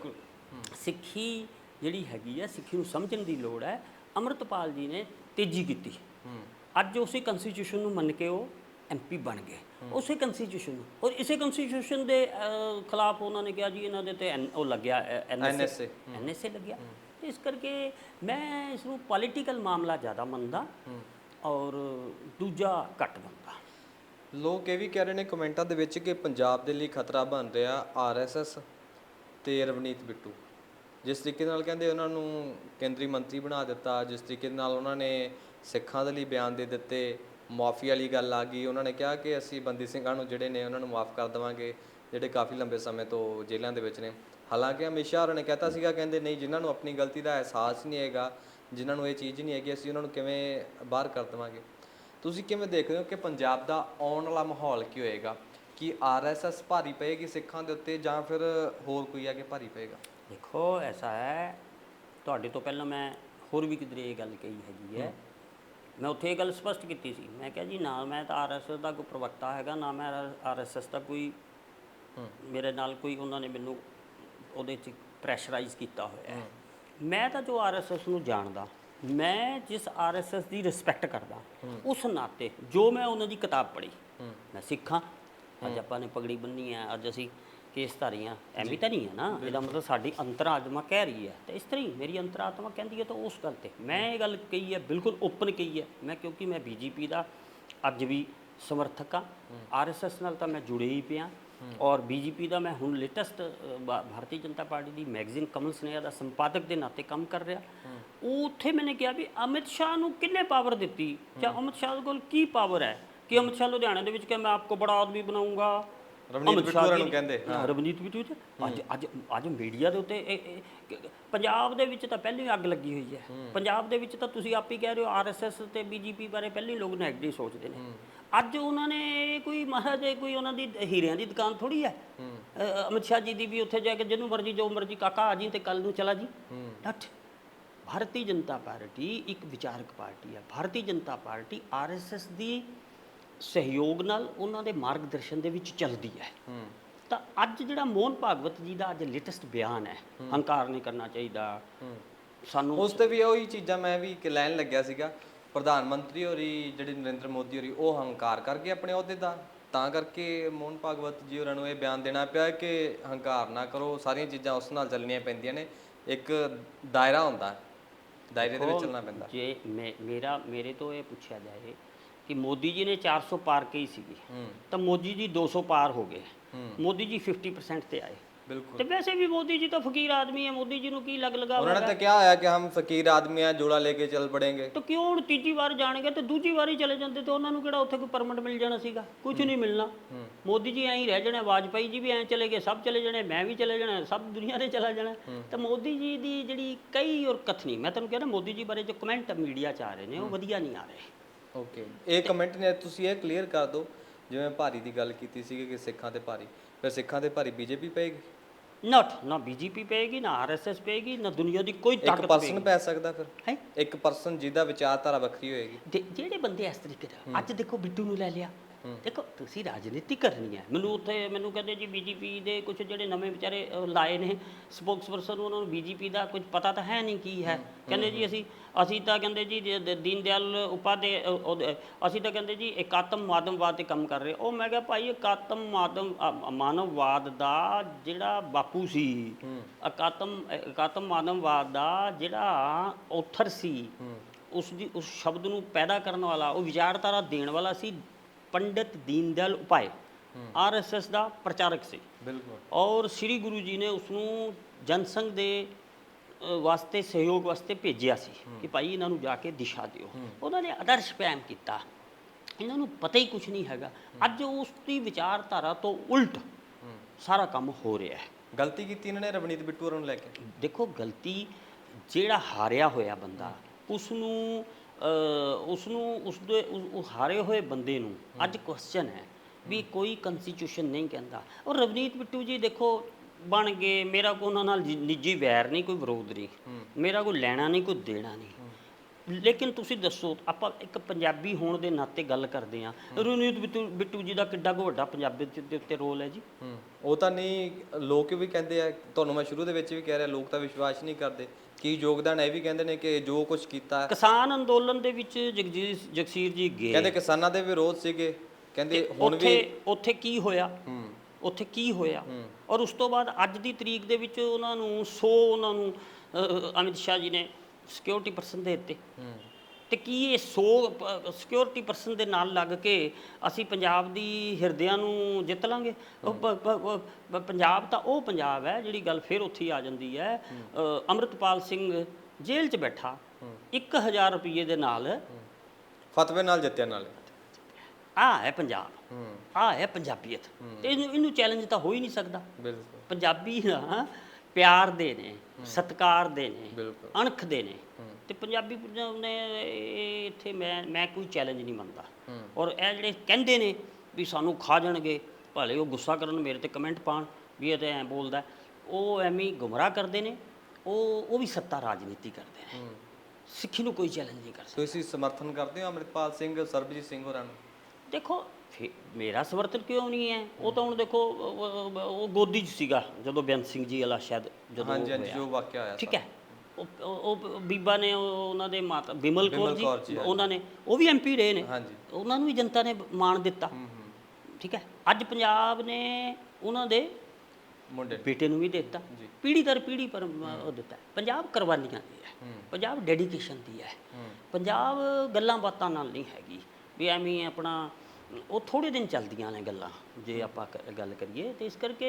ਸਿੱਖੀ ਜਿਹੜੀ ਹੈਗੀ ਹੈ ਸਿੱਖੀ ਨੂੰ ਸਮਝਣ ਦੀ ਲੋੜ ਹੈ। ਅੰਮ੍ਰਿਤਪਾਲ ਜੀ ਨੇ ਤੇਜ਼ੀ ਕੀਤੀ। ਅੱਜ ਉਸੇ ਕਨਸਟੀਟਿਊਸ਼ਨ ਨੂੰ ਮੰਨ ਕੇ ਉਹ ਐਮਪੀ ਬਣ ਗਏ। ਉਸੇ ਕਨਸਟੀਟਿਊਸ਼ਨ ਨੂੰ। ਔਰ ਇਸੇ ਕਨਸਟੀਟਿਊਸ਼ਨ ਦੇ ਖਿਲਾਫ ਉਹਨਾਂ ਨੇ ਕਿਹਾ ਜੀ ਇਹਨਾਂ ਦੇ ਤੇ ਉਹ ਲੱਗਿਆ ਐਨਐਸਏ ਐਨਐਸਏ ਲੱਗਿਆ। ਇਸ ਕਰਕੇ ਮੈਂ ਇਸ ਨੂੰ ਪੋਲੀਟੀਕਲ ਮਾਮਲਾ ਜ਼ਿਆਦਾ ਮੰਨਦਾ। ਔਰ ਦੂਜਾ ਘੱਟ ਮੰਨਦਾ। ਲੋਕ ਇਹ ਵੀ ਕਹਿ ਰਹੇ ਨੇ ਕਮੈਂਟਾਂ ਦੇ ਵਿੱਚ ਕਿ ਪੰਜਾਬ ਦੇ ਲਈ ਖਤਰਾ ਬਣ ਰਿਹਾ ਆਰਐਸਐਸ ਤੇ ਰਵਨੀਤ ਬਿੱਟੂ। ਜਿਸ ਤਰੀਕੇ ਨਾਲ ਕਹਿੰਦੇ ਉਹਨਾਂ ਨੂੰ ਕੇਂਦਰੀ ਮੰਤਰੀ ਬਣਾ ਦਿੱਤਾ, ਜਿਸ ਤਰੀਕੇ ਨਾਲ ਉਹਨਾਂ ਨੇ ਸਿੱਖਾਂ ਦੇ ਲਈ ਬਿਆਨ ਦੇ ਦਿੱਤੇ ਮਾਫੀ ਵਾਲੀ ਗੱਲ ਆ ਗਈ। ਉਹਨਾਂ ਨੇ ਕਿਹਾ ਕਿ ਅਸੀਂ ਬੰਦੀ ਸਿੰਘਾਂ ਨੂੰ ਜਿਹੜੇ ਨੇ ਉਹਨਾਂ ਨੂੰ ਮਾਫ ਕਰ ਦੇਵਾਂਗੇ, ਜਿਹੜੇ ਕਾਫੀ ਲੰਬੇ ਸਮੇਂ ਤੋਂ ਜੇਲ੍ਹਾਂ ਦੇ ਵਿੱਚ ਨੇ। ਹਾਲਾਂਕਿ ਅਮਿਤ ਸ਼ਾਹ ਹੋਰਾਂ ਨੇ ਕਹਿਤਾ ਸੀਗਾ, ਕਹਿੰਦੇ ਨਹੀਂ, ਜਿਨ੍ਹਾਂ ਨੂੰ ਆਪਣੀ ਗਲਤੀ ਦਾ ਅਹਿਸਾਸ ਨਹੀਂ ਹੈਗਾ, ਜਿਨ੍ਹਾਂ ਨੂੰ ਇਹ ਚੀਜ਼ ਨਹੀਂ ਹੈਗੀ, ਅਸੀਂ ਉਹਨਾਂ ਨੂੰ ਕਿਵੇਂ ਬਾਹਰ ਕਰ ਦੇਵਾਂਗੇ? ਤੁਸੀਂ ਕਿਵੇਂ ਦੇਖਦੇ ਹੋ ਕਿ ਪੰਜਾਬ ਦਾ ਆਉਣ ਵਾਲਾ ਮਾਹੌਲ ਕੀ ਹੋਏਗਾ? ਕਿ ਆਰਐਸਐਸ ਭਾਰੀ ਪਏਗੀ ਸਿੱਖਾਂ ਦੇ ਉੱਤੇ ਜਾਂ ਫਿਰ ਹੋਰ ਕੋਈ ਆ ਕੇ ਭਾਰੀ ਪਏਗਾ? ਦੇਖੋ ਐਸਾ ਹੈ ਤੁਹਾਡੇ ਤੋਂ ਪਹਿਲਾਂ ਮੈਂ ਹੋਰ ਵੀ ਕਿਧਰੇ ਇਹ ਗੱਲ ਕਹੀ ਹੈਗੀ ਹੈ। ਮੈਂ ਉੱਥੇ ਇਹ ਗੱਲ ਸਪਸ਼ਟ ਕੀਤੀ ਸੀ। ਮੈਂ ਕਿਹਾ ਜੀ ਨਾ ਮੈਂ ਤਾਂ ਆਰਐਸਐਸ ਦਾ ਕੋਈ ਪ੍ਰਵਕਤਾ ਹੈਗਾ ਨਾ ਮੈਂ ਆਰਐਸਐਸ ਦਾ ਕੋਈ ਮੇਰੇ ਨਾਲ ਕੋਈ ਉਹਨਾਂ ਨੇ ਮੈਨੂੰ ਉਹਦੇ 'ਚ ਪ੍ਰੈਸ਼ਰਾਈਜ਼ ਕੀਤਾ ਹੋਇਆ ਹੈ। ਮੈਂ ਤਾਂ ਜੋ ਆਰਐਸਐਸ ਨੂੰ ਜਾਣਦਾ ਮੈਂ ਜਿਸ ਆਰਐਸਐਸ ਦੀ ਰਿਸਪੈਕਟ ਕਰਦਾ ਉਸ ਨਾਤੇ ਜੋ ਮੈਂ ਉਹਨਾਂ ਦੀ ਕਿਤਾਬ ਪੜ੍ਹੀ ਮੈਂ ਸਿੱਖਾਂ। ਅੱਜ ਆਪਾਂ ਨੇ ਪਗੜੀ ਬੰਨੀ ਹੈ ਅੱਜ ਅਸੀਂ ਕੇਸ ਧਾਰੀਆਂ ਐਵੇਂ ਤਾਂ ਨਹੀਂ ਹੈ ਨਾ ਇਹਦਾ ਮਤਲਬ ਸਾਡੀ ਅੰਤਰਾਤਮਾ ਕਹਿ ਰਹੀ ਹੈ। ਤੇ ਇਸ ਤਰ੍ਹਾਂ ਹੀ ਮੇਰੀ ਅੰਤਰਾਤਮਾ ਕਹਿੰਦੀ ਹੈ ਤਾਂ ਉਸ ਗੱਲ ਤੇ। ਮੈਂ ਇਹ ਗੱਲ ਕਹੀ ਹੈ ਬਿਲਕੁਲ ਓਪਨ ਕਹੀ ਹੈ ਮੈਂ ਕਿਉਂਕਿ ਮੈਂ ਬੀਜੇਪੀ ਦਾ ਅੱਜ ਵੀ ਸਮਰਥਕ ਹਾਂ। ਆਰਐਸਐਸ ਨਾਲ ਤਾਂ ਮੈਂ ਜੁੜੇ ਹੀ ਪਿਆ। ਔਰ ਬੀਜੇਪੀ ਦਾ ਮੈਂ ਹੁਣ ਲੇਟੈਸਟ ਭਾਰਤੀ ਜਨਤਾ ਪਾਰਟੀ ਦੀ ਮੈਗਜ਼ੀਨ ਕਮਲ ਸਨੇਹਾ ਦਾ ਸੰਪਾਦਕ ਦੇ ਨਾਤੇ ਕੰਮ ਕਰ ਰਿਹਾ। ਉਹ ਉੱਥੇ ਮੈंने ਕਿਹਾ ਵੀ ਅਮਿਤ ਸ਼ਾਹ ਨੂੰ ਕਿੰਨੇ ਪਾਵਰ ਦਿੱਤੀ? ਜਾਂ ਅਮਿਤ ਸ਼ਾਹ ਕੋਲ ਕੀ ਪਾਵਰ ਹੈ? ਕਿ ਅਮਿਤ ਸ਼ਾਹ ਲੁਧਿਆਣੇ ਦੇ ਵਿੱਚ ਕਿ ਮੈਂ ਆਪਕੋ ਬੜਾ ਆਦਮੀ ਬਣਾਉਂਗਾ। ਰਵਨੀਤ ਅਮਿਤ ਬਿੱਟੂ ਸ਼ਾਹ ਹੋਰਾਂ ਦੀ- ਨੂੰ ਕਹਿੰਦੇ, ਹਾਂ, ਰਵਨੀਤ ਬਿੱਟੂ ਜੀ। ਅੱਜ ਅੱਜ ਅੱਜ ਮੀਡੀਆ ਦੇ ਉੱਤੇ ਪੰਜਾਬ ਦੇ ਵਿੱਚ ਤਾਂ ਪਹਿਲਾਂ ਹੀ ਅੱਗ ਲੱਗੀ ਹੋਈ ਹੈ। ਪੰਜਾਬ ਦੇ ਵਿੱਚ ਤਾਂ ਤੁਸੀਂ ਆਪ ਹੀ ਕਹਿ ਰਹੇ ਹੋ ਆਰਐਸਐਸ ਤੇ ਬੀਜੇਪੀ ਬਾਰੇ ਪਹਿਲਾਂ ਹੀ ਲੋਕ ਨੈਗੇਟਿਵ ਸੋਚਦੇ ਨੇ। ਅੱਜ ਉਹਨਾਂ ਨੇ ਕੋਈ ਮਹਾਰਾਜ ਕੋਈ ਉਹਨਾਂ ਦੀ ਹੀਰਿਆਂ ਦੀ ਦੁਕਾਨ ਥੋੜੀ ਹੈ। ਅ, ਅਮਿਤ ਸ਼ਾਹ ਜੀ ਦੀ ਵੀ ਉੱਥੇ ਜਾ ਕੇ ਜਿਹਨੂੰ ਮਰਜ਼ੀ ਜੋ ਮਰਜ਼ੀ ਕਾਕਾ ਆ ਜੀ ਤੇ ਕੱਲ ਨੂੰ ਚਲਾ ਜੀ। ਨੱਠ ਭਾਰਤੀ ਜਨਤਾ ਪਾਰਟੀ ਇੱਕ ਵਿਚਾਰਕ ਪਾਰਟੀ ਹੈ। ਭਾਰਤੀ ਜਨਤਾ ਪਾਰਟੀ ਆਰਐਸਐਸ ਦੀ ਸਹਿਯੋਗ ਨਾਲ ਉਹਨਾਂ ਦੇ ਮਾਰਗਦਰਸ਼ਨ ਦੇ ਵਿੱਚ ਚੱਲਦੀ ਹੈ। ਤਾਂ ਅੱਜ ਜਿਹੜਾ ਮੋਹਨ ਭਾਗਵਤ ਜੀ ਦਾ ਅੱਜ ਲੇਟੈਸਟ ਬਿਆਨ ਹੈ ਹੰਕਾਰ ਨਹੀਂ ਕਰਨਾ ਚਾਹੀਦਾ। ਸਾਨੂੰ ਉਸ ਤੇ ਵੀ ਉਹੀ ਚੀਜ਼ਾਂ ਮੈਂ ਵੀ ਕਿ ਲੈਣ ਲੱਗਿਆ ਸੀਗਾ। ਪ੍ਰਧਾਨ ਮੰਤਰੀ ਹੋਰੀ ਜਿਹੜੇ ਨਰਿੰਦਰ ਮੋਦੀ ਹੋਰੀ ਉਹ ਹੰਕਾਰ ਕਰ ਗਏ ਆਪਣੇ ਅਹੁਦੇ ਦਾ। ਤਾਂ ਕਰਕੇ ਮੋਹਨ ਭਾਗਵਤ ਜੀ ਹੋਰਾਂ ਨੂੰ ਇਹ ਬਿਆਨ ਦੇਣਾ ਪਿਆ ਕਿ ਹੰਕਾਰ ਨਾ ਕਰੋ ਸਾਰੀਆਂ ਚੀਜ਼ਾਂ ਉਸ ਨਾਲ ਚੱਲਣੀਆਂ ਪੈਂਦੀਆਂ ਨੇ। ਇੱਕ ਦਾਇਰਾ ਹੁੰਦਾ। ਦਾਇਰੇ ਦੇ ਵਿੱਚ ਚੱਲਣਾ ਪੈਂਦਾ। ਜੇ ਮੇਰਾ ਮੇਰੇ ਤੋਂ ਇਹ ਪੁੱਛਿਆ ਜਾਏ ਕਿ ਮੋਦੀ ਜੀ ਨੇ 400 ਪਾਰ ਸੀਗੀ ਹੂੰ। ਤਾਂ ਮੋਦੀ ਜੀ 200 ਪਾਰ ਹੋ ਗਏ। ਮੋਦੀ ਜੀ 50% ਤੇ ਆਏ। ਬਿਲਕੁਲ। ਤੇ ਵੈਸੇ ਵੀ ਮੋਦੀ ਜੀ ਤਾਂ ਫਕੀਰ ਆਦਮੀ ਹੈ ਮੋਦੀ ਜੀ ਨੂੰ ਕੀ ਲੱਗ ਲਗਾ ਉਹਨਾਂ ਨੇ ਤਾਂ ਕਿਹਾ ਹੋਇਆ ਕਿ ਹਮ ਫਕੀਰ ਆਦਮੀ ਆ ਜੋੜਾ ਲੈ ਕੇ ਚੱਲ ਪੜेंगे ਤਾਂ ਕਿਉਂ ਹੁਣ ਤੀਜੀ ਵਾਰ ਜਾਣਗੇ ਤੇ ਦੂਜੀ ਵਾਰੀ ਚਲੇ ਜਾਂਦੇ ਤੇ ਉਹਨਾਂ ਨੂੰ ਕਿਹੜਾ ਉੱਥੇ ਕੋਈ ਪਰਮਿਟ ਮਿਲ ਜਾਣਾ ਸੀਗਾ? ਕੁਝ ਨਹੀਂ ਮਿਲਣਾ। ਮੋਦੀ ਜੀ ਐਂ ਹੀ ਰਹਿ ਜਾਣਾ ਵਾਜਪਾਈ ਜੀ ਵੀ ਐਂ ਚਲੇ ਗਏ ਸਭ ਚਲੇ ਜਾਣੇ ਮੈਂ ਵੀ ਚਲੇ ਜਾਣਾ ਸਭ ਦੁਨੀਆ ਨੇ ਚਲਾ ਜਾਣਾ। ਤਾਂ ਮੋਦੀ ਜੀ ਦੀ ਜਿਹੜੀ ਕਈ ਔਰ ਕਥਨੀ ਮੈਂ ਤੁਹਾਨੂੰ ਕਹਿੰਦਾ ਮੋਦੀ ਜੀ ਬਾਰੇ ਜੋ ਕਮੈਂਟ ਮੀਡੀਆ 'ਚ ਆ ਰਹੇ ਨੇ ਉਹ ਵਧੀਆ ਨਹੀਂ ਆ ਰਹੇ। ਓਕੇ ਇਹ ਕਮੈਂਟ ਨੇ ਤੁਸੀਂ ਇਹ ਕਲੀਅਰ ਕਰ ਦਿਓ ਜਿਵੇਂ ਭਾਰੀ ਦੀ ਗੱਲ ਕੀਤੀ ਸੀ ਕਿ ਸਿੱਖਾਂ ਤੇ ਭਾਰੀ ਫਿਰ ਸਿੱਖਾਂ ਤੇ ਭਾਰੀ ਬੀਜੇਪੀ ਪਏਗੀ? ਨਾਟ ਨਾ ਬੀਜੇਪੀ ਪਏਗੀ ਨਾ ਆਰਐਸਐਸ ਪਏਗੀ ਨਾ ਦੁਨੀਆ ਦੀ ਕੋਈ ਇੱਕ ਤਾਕਤ ਪਰਸਨ ਪੈ ਸਕਦਾ ਫਿਰ। ਹੈ? ਇੱਕ ਪਰਸਨ ਜਿਹਦਾ ਵਿਚਾਰਧਾਰਾ ਵੱਖਰੀ ਹੋਏਗੀ। ਜਿਹੜੇ ਬੰਦੇ ਇਸ ਤਰੀਕੇ ਦਾ ਅੱਜ ਦੇਖੋ ਬਿੱਟੂ ਨੂੰ ਲੈ ਲਿਆ। ਦੇਖੋ ਤੁਸੀਂ ਰਾਜਨੀਤੀ ਕਰਨੀ ਹੈ। ਮੈਨੂੰ ਉੱਥੇ ਮੈਨੂੰ ਕਹਿੰਦੇ ਜੀ ਬੀਜੇਪੀ ਦੇ ਕੁਝ ਜਿਹੜੇ ਨਵੇਂ ਵਿਚਾਰੇ ਅਹ, ਲਾਏ ਨੇ ਸਪੋਕਸਪਰਸਨ ਉਹਨਾਂ ਨੂੰ ਬੀਜੇਪੀ ਦਾ ਕੁਝ ਪਤਾ ਤਾਂ ਹੈ ਨਹੀਂ ਕੀ ਹੈ। ਕਹਿੰਦੇ ਜੀ ਅਸੀਂ ਅਸੀਂ ਤਾਂ ਕਹਿੰਦੇ ਜੀ ਜੇ ਦ- ਦੀਨ ਦਿਆਲ ਉਪਾਧਿ ਅਹ, ਉਹਦੇ- ਅਸੀਂ ਤਾਂ ਕਹਿੰਦੇ ਜੀ ਇਕਾਤਮ ਮਾਨਵਵਾਦ ਤੇ ਕੰਮ ਕਰ ਰਹੇ। ਉਹ ਮੈਂ ਕਿਹਾ ਭਾਈ ਇਕਾਤਮ ਅ- ਮਾਨਵਵਾਦ ਦਾ ਜਿਹੜਾ ਬਾਪੂ ਸੀ ਇਕਾਤਮ ਇਕਾਤਮ ਮਾਨਵਵਾਦ ਦਾ ਜਿਹੜਾ ਔਥਰ ਸੀ ਉਸ ਦੀ ਉਸ ਸ਼ਬਦ ਨੂੰ ਪੈਦਾ ਕਰਨ ਵਾਲਾ ਉਹ ਵਿਚਾਰਧਾਰਾ ਦੇਣ ਵਾਲਾ ਸੀ ਪੰਡਿਤ ਦੀਨ ਦਿਆਲ ਉਪਾਏ ਆਰਐਸਐਸ ਦਾ ਪ੍ਰਚਾਰਕ ਸੀ ਬਿਲਕੁਲ ਔਰ ਸ੍ਰੀ ਗੁਰੂ ਜੀ ਨੇ ਉਸ ਨੂੰ ਜਨਸੰਘ ਦੇ ਵਾਸਤੇ ਸਹਿਯੋਗ ਵਾਸਤੇ ਭੇਜਿਆ ਸੀ ਕਿ ਭਾਈ ਇਹਨਾਂ ਨੂੰ ਜਾ ਕੇ ਦਿਸ਼ਾ ਦਿਓ ਉਹਨਾਂ ਨੇ ਆਦਰਸ਼ ਕਾਇਮ ਕੀਤਾ ਇਹਨਾਂ ਨੂੰ ਪਤਾ ਹੀ ਕੁਝ ਨਹੀਂ ਹੈਗਾ ਅੱਜ ਉਸ ਦੀ ਵਿਚਾਰਧਾਰਾ ਤੋਂ ਉਲਟ ਸਾਰਾ ਕੰਮ ਹੋ ਰਿਹਾ ਹੈ ਗਲਤੀ ਕੀਤੀ ਇਹਨਾਂ ਨੇ ਰਵਨੀਤ ਬਿੱਟੂ ਨੂੰ ਲੈ ਕੇ ਦੇਖੋ ਗਲਤੀ ਜਿਹੜਾ ਹਾਰਿਆ ਹੋਇਆ ਬੰਦਾ ਉਸ ਨੂੰ ਉਸ ਨੂੰ ਉਸ ਦੇ ਉਹ ਹਾਰੇ ਹੋਏ ਬੰਦੇ ਨੂੰ ਅੱਜ ਕੁਐਸਚਨ ਹੈ ਵੀ ਕੋਈ ਕਨਸਟੀਟਿਊਸ਼ਨ ਨਹੀਂ ਕਹਿੰਦਾ। ਔਰ ਰਵਨੀਤ ਬਿੱਟੂ ਜੀ ਦੇਖੋ ਬਣ ਗਏ ਮੇਰਾ ਕੋਈ ਉਹਨਾਂ ਨਾਲ ਨਿੱਜੀ ਵੈਰ ਨਹੀਂ ਕੋਈ ਵਿਰੋਧ ਨਹੀਂ। ਮੇਰਾ ਕੋਈ ਲੈਣਾ ਨਹੀਂ ਕੋਈ ਦੇਣਾ ਨਹੀਂ। ਲੇਕਿਨ ਤੁਸੀਂ ਦੱਸੋ ਆਪਾਂ ਇੱਕ ਪੰਜਾਬੀ ਹੋਣ ਦੇ ਨਾਤੇ ਗੱਲ ਕਰਦੇ ਆ ਰਵਨੀਤ ਬਿੱਟੂ ਜੀ ਦਾ ਕਿੱਡਾ ਕੁ ਵੱਡਾ ਪੰਜਾਬੀ ਦੇ ਉੱਤੇ ਰੋਲ ਹੈ ਜੀ। ਉਹ ਤਾਂ ਨਹੀਂ ਲੋਕ ਵੀ ਕਹਿੰਦੇ ਆ ਤੁਹਾਨੂੰ ਮੈਂ ਸ਼ੁਰੂ ਦੇ ਵਿੱਚ ਵੀ ਕਹਿ ਰਿਹਾ ਲੋਕ ਤਾਂ ਵਿਸ਼ਵਾਸ ਨਹੀਂ ਕਰਦੇ। ਕੀ ਯੋਗਦਾਨ ਇਹ ਵੀ ਕਹਿੰਦੇ ਨੇ ਕਿ ਜੋ ਕੁਝ ਕੀਤਾ। ਕਿਸਾਨ ਅੰਦੋਲਨ ਦੇ ਵਿੱਚ ਜਗਜੀਤ ਜਗਸੀਰ ਜੀ ਗਏ। ਕਹਿੰਦੇ ਕਿਸਾਨਾਂ ਦੇ ਵਿਰੋਧ ਸੀਗੇ। ਕਹਿੰਦੇ ਹੁਣ ਵੀ ਉੱਥੇ ਉੱਥੇ ਕੀ ਹੋਇਆ? ਉੱਥੇ ਕੀ ਹੋਇਆ? ਔਰ ਉਸ ਤੋਂ ਬਾਅਦ ਅੱਜ ਦੀ ਤਰੀਕ ਦੇ ਵਿੱਚ ਉਹਨਾਂ ਨੂੰ 100 ਉਹਨਾਂ ਨੂੰ ਅਮਿਤ ਸ਼ਾਹ ਜੀ ਨੇ ਸਿਕਿਉਰਿਟੀ ਪਰਸਨ ਦੇ ਦਿੱਤੇ ਹੂੰ। ਤੇ ਕੀ ਇਹ 100 ਸਿਕਿਉਰਿਟੀ ਪਰਸਨ ਦੇ ਨਾਲ ਲੱਗ ਕੇ ਅਸੀਂ ਪੰਜਾਬ ਦੀ ਹਿਰਦਿਆਂ ਨੂੰ ਜਿੱਤ ਲਾਂਗੇ? ਪੰਜਾਬ ਤਾਂ ਉਹ ਪੰਜਾਬ ਹੈ ਜਿਹੜੀ ਗੱਲ ਫਿਰ ਉੱਥੇ ਹੀ ਆ ਜਾਂਦੀ ਹੈ। ਅੰਮ੍ਰਿਤਪਾਲ ਸਿੰਘ ਜੇਲ੍ਹ 'ਚ ਬੈਠਾ। 1000 ਰੁਪਏ ਦੇ ਨਾਲ। ਫਤਵੇ ਨਾਲ ਜਿੱਤਿਆ ਨਾਲੇ। ਆ ਹੈ ਪੰਜਾਬ। ਹੂੰ। ਆ ਹੈ ਪੰਜਾਬੀਅਤ। ਤੇ ਇਹਨੂੰ ਇਹਨੂੰ ਚੈਲੰਜ ਤਾਂ ਹੋ ਹੀ ਨਹੀਂ ਸਕਦਾ। ਬਿਲਕੁਲ। ਪੰਜਾਬੀ ਨਾ ਪਿਆਰ ਦੇ ਨੇ ਸਤਿਕਾਰ ਦੇ ਨੇ ਅਣਖ ਦੇ ਨੇ। ਤੇ ਪੰਜਾਬੀ ਪੰਜਾਬ ਨੇ ਇੱਥੇ ਮੈਂ ਮੈਂ ਕੋਈ ਚੈਲੰਜ ਨਹੀਂ ਮੰਨਦਾ। ਔਰ ਇਹ ਜਿਹੜੇ ਕਹਿੰਦੇ ਨੇ ਵੀ ਸਾਨੂੰ ਖਾ ਜਾਣਗੇ ਭਲੇ ਉਹ ਗੁੱਸਾ ਕਰਨ ਮੇਰੇ ਤੇ ਕਮੈਂਟ ਪਾਣ ਵੀ ਇਹ ਤੇ ਐਂ ਬੋਲਦਾ ਉਹ ਐਵੇਂ ਗੁੰਮਰਾਹ ਕਰਦੇ ਨੇ ਉਹ ਉਹ ਵੀ ਸੱਤਾ ਰਾਜਨੀਤੀ ਕਰਦੇ ਨੇ। ਸਿੱਖੀ ਨੂੰ ਕੋਈ ਚੈਲੰਜ ਨਹੀਂ ਕਰ ਸਕਦਾ। ਤੁਸੀਂ ਸਮਰਥਨ ਕਰਦੇ ਹੋ ਅੰਮ੍ਰਿਤਪਾਲ ਸਿੰਘ ਸਰਬਜੀਤ ਸਿੰਘ ਹੋਰਾਂ ਨੂੰ? ਦੇਖੋ ਫੇ- ਮੇਰਾ ਸਮਰਥਨ ਕਿਉਂ ਨਹੀਂ ਹੈ? ਉਹ ਤਾਂ ਹੁਣ ਦੇਖੋ ਉਹ- ਗੋਦੀ 'ਚ ਸੀਗਾ ਜਦੋਂ ਬੇਅੰਤ ਸਿੰਘ ਜੀ ਵਾਲਾ ਸ਼ਾਇਦ ਜਦੋਂ ਹਾਂਜੀ ਹਾਂਜੀ। ਜੋ ਵਾਕਿਆ ਹੋਇਆ ਠੀਕ ਹੈ? ਉਹ ਉਹ- ਉਹ ਬੀਬਾ ਨੇ ਉਹ- ਉਹਨਾਂ ਦੇ ਮਾਤਾ ਬਿਮਲ ਬਿਮਲ ਕੌਰ ਜੀ, ਜੀ ਹਾਂਜੀ। ਉਹਨਾਂ ਨੇ ਉਹ ਵੀ ਐਮਪੀ ਰਹੇ ਨੇ। ਹਾਂਜੀ। ਉਹਨਾਂ ਨੂੰ ਵੀ ਜਨਤਾ ਨੇ ਮਾਣ ਦਿੱਤਾ। ਹੂੰ ਹੂੰ। ਠੀਕ ਹੈ? ਅੱਜ ਪੰਜਾਬ ਨੇ ਉਹਨਾਂ ਦੇ ਮੁੰਡੇ ਬੇਟੇ ਨੂੰ ਵੀ ਦਿੱਤਾ। ਜੀ। ਪੀੜ੍ਹੀ ਦਰ ਪੀੜ੍ਹੀ ਪਰ ਉਹ ਦਿੱਤਾ। ਪੰਜਾਬ ਕੁਰਬਾਨੀਆਂ ਦੀ ਹੈ। ਹੂੰ। ਪੰਜਾਬ ਡੈਡੀਕੇਸ਼ਨ ਦੀ ਹੈ। ਹੂੰ। ਪੰਜਾਬ ਗੱਲਾਂ ਬਾਤਾਂ ਨਾਲ ਨਹੀਂ ਹੈਗੀ। ਵੀ ਐਵੇਂ ਹੀ ਆਪਣਾ ਉਹ ਥੋੜੇ ਦਿਨ ਚੱਲਦੀਆਂ ਨੇ ਗੱਲਾਂ ਜੇ ਆਪਾਂ ਕ- ਗੱਲ ਕਰੀਏ ਤੇ ਇਸ ਕਰਕੇ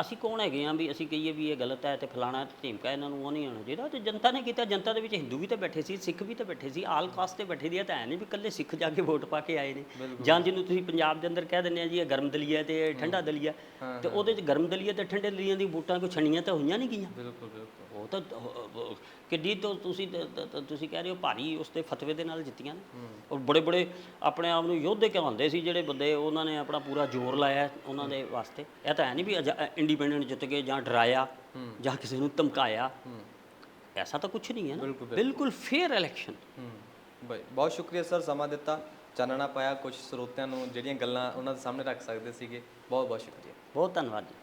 ਅਸੀਂ ਕੌਣ ਹੈਗੇ ਆ ਵੀ ਅਸੀਂ ਕਹੀਏ ਵੀ ਇਹ ਗਲਤ ਹੈ ਤੇ ਫਲਾਣਾ ਤੇ ਢੀਮਕਾ ਇਹਨਾਂ ਨੂੰ ਉਹ ਨਹੀਂ ਆਉਣਾ ਚਾਹੀਦਾ ਤੇ ਜਨਤਾ ਨੇ ਕੀਤਾ ਜਨਤਾ ਦੇ ਵਿੱਚ ਹਿੰਦੂ ਵੀ ਤਾਂ ਬੈਠੇ ਸੀ ਸਿੱਖ ਵੀ ਤਾਂ ਬੈਠੇ ਸੀ ਆਲ ਕਾਸਟ ਤੇ ਬੈਠੇ ਦੀ ਤਾਂ ਹੈ ਨਹੀਂ ਵੀ ਇਕੱਲੇ ਸਿੱਖ ਜਾ ਕੇ ਵੋਟ ਪਾ ਕੇ ਆਏ ਨੇ। ਜਾਂ ਜਿਹਨੂੰ ਤੁਸੀਂ ਪੰਜਾਬ ਦੇ ਅੰਦਰ ਕਹਿ ਦਿੰਦੇ ਆ ਜੀ ਇਹ ਗਰਮ ਦਲੀਆ ਤੇ ਇਹ ਠੰਡਾ ਦਲੀਆ ਤੇ ਉਹਦੇ ਚ ਗਰਮ ਦਲੀਆ ਤੇ ਠੰਡੇ ਦਲੀਆ ਦੀ ਵੋਟਾਂ ਕੋਈ ਛਣੀਆਂ ਤਾਂ ਹੋਈਆਂ ਨਹੀਂ ਗਈਆਂ। ਬਿਲਕੁਲ ਬਿਲਕੁਲ। ਉਹ ਤਾਂ ਕਿੱਡੀ ਤੋਂ ਤੁਸੀਂ ਤ- ਤ- ਤ- ਤੁਸੀਂ ਕਹਿ ਰਹੇ ਹੋ ਭਾਰੀ ਉਸ ਦੇ ਫਤਵੇ ਦੇ ਨਾਲ ਜਿੱਤੀਆਂ ਨੇ। ਔਰ ਬੜੇ ਬੜੇ ਆਪਣੇ ਆਪ ਨੂੰ ਯੋਧੇ ਕਹਾਉਂਦੇ ਸੀ ਜਿਹੜੇ ਬੰਦੇ ਉਹਨਾਂ ਨੇ ਆਪਣਾ ਪੂਰਾ ਜ਼ੋਰ ਲਾਇਆ ਉਹਨਾਂ ਦੇ ਵਾਸਤੇ? ਇਹ ਤਾਂ ਹੈ ਨਹੀਂ ਵੀ ਇੰਡੀਪੈਂਡੈਂਟ ਜਿੱਤ ਗਏ ਜਾਂ ਡਰਾਇਆ ਜਾਂ ਕਿਸੇ ਨੂੰ ਧਮਕਾਇਆ। ਐਸਾ ਤਾਂ ਕੁਝ ਨਹੀਂ ਹੈ ਨਾ। ਬਿਲਕੁਲ, ਬਿਲਕੁਲ। ਫੇਅਰ ਇਲੈਕਸ਼ਨ ਹੂੰ। ਬਾਈ ਬਹੁਤ ਸ਼ੁਕਰੀਆ ਸਰ ਸਮਾਂ ਦਿੱਤਾ ਚਾਨਣਾ ਪਾਇਆ ਕੁਝ ਸਰੋਤਿਆਂ ਨੂੰ ਜਿਹੜੀਆਂ ਗੱਲਾਂ ਉਹਨਾਂ ਦੇ ਸਾਹਮਣੇ ਰੱਖ ਸਕਦੇ ਸੀਗੇ। ਬਹੁਤ ਬਹੁਤ ਸ਼ੁਕਰੀਆ। ਬਹੁਤ ਧੰਨਵਾਦ ਜੀ।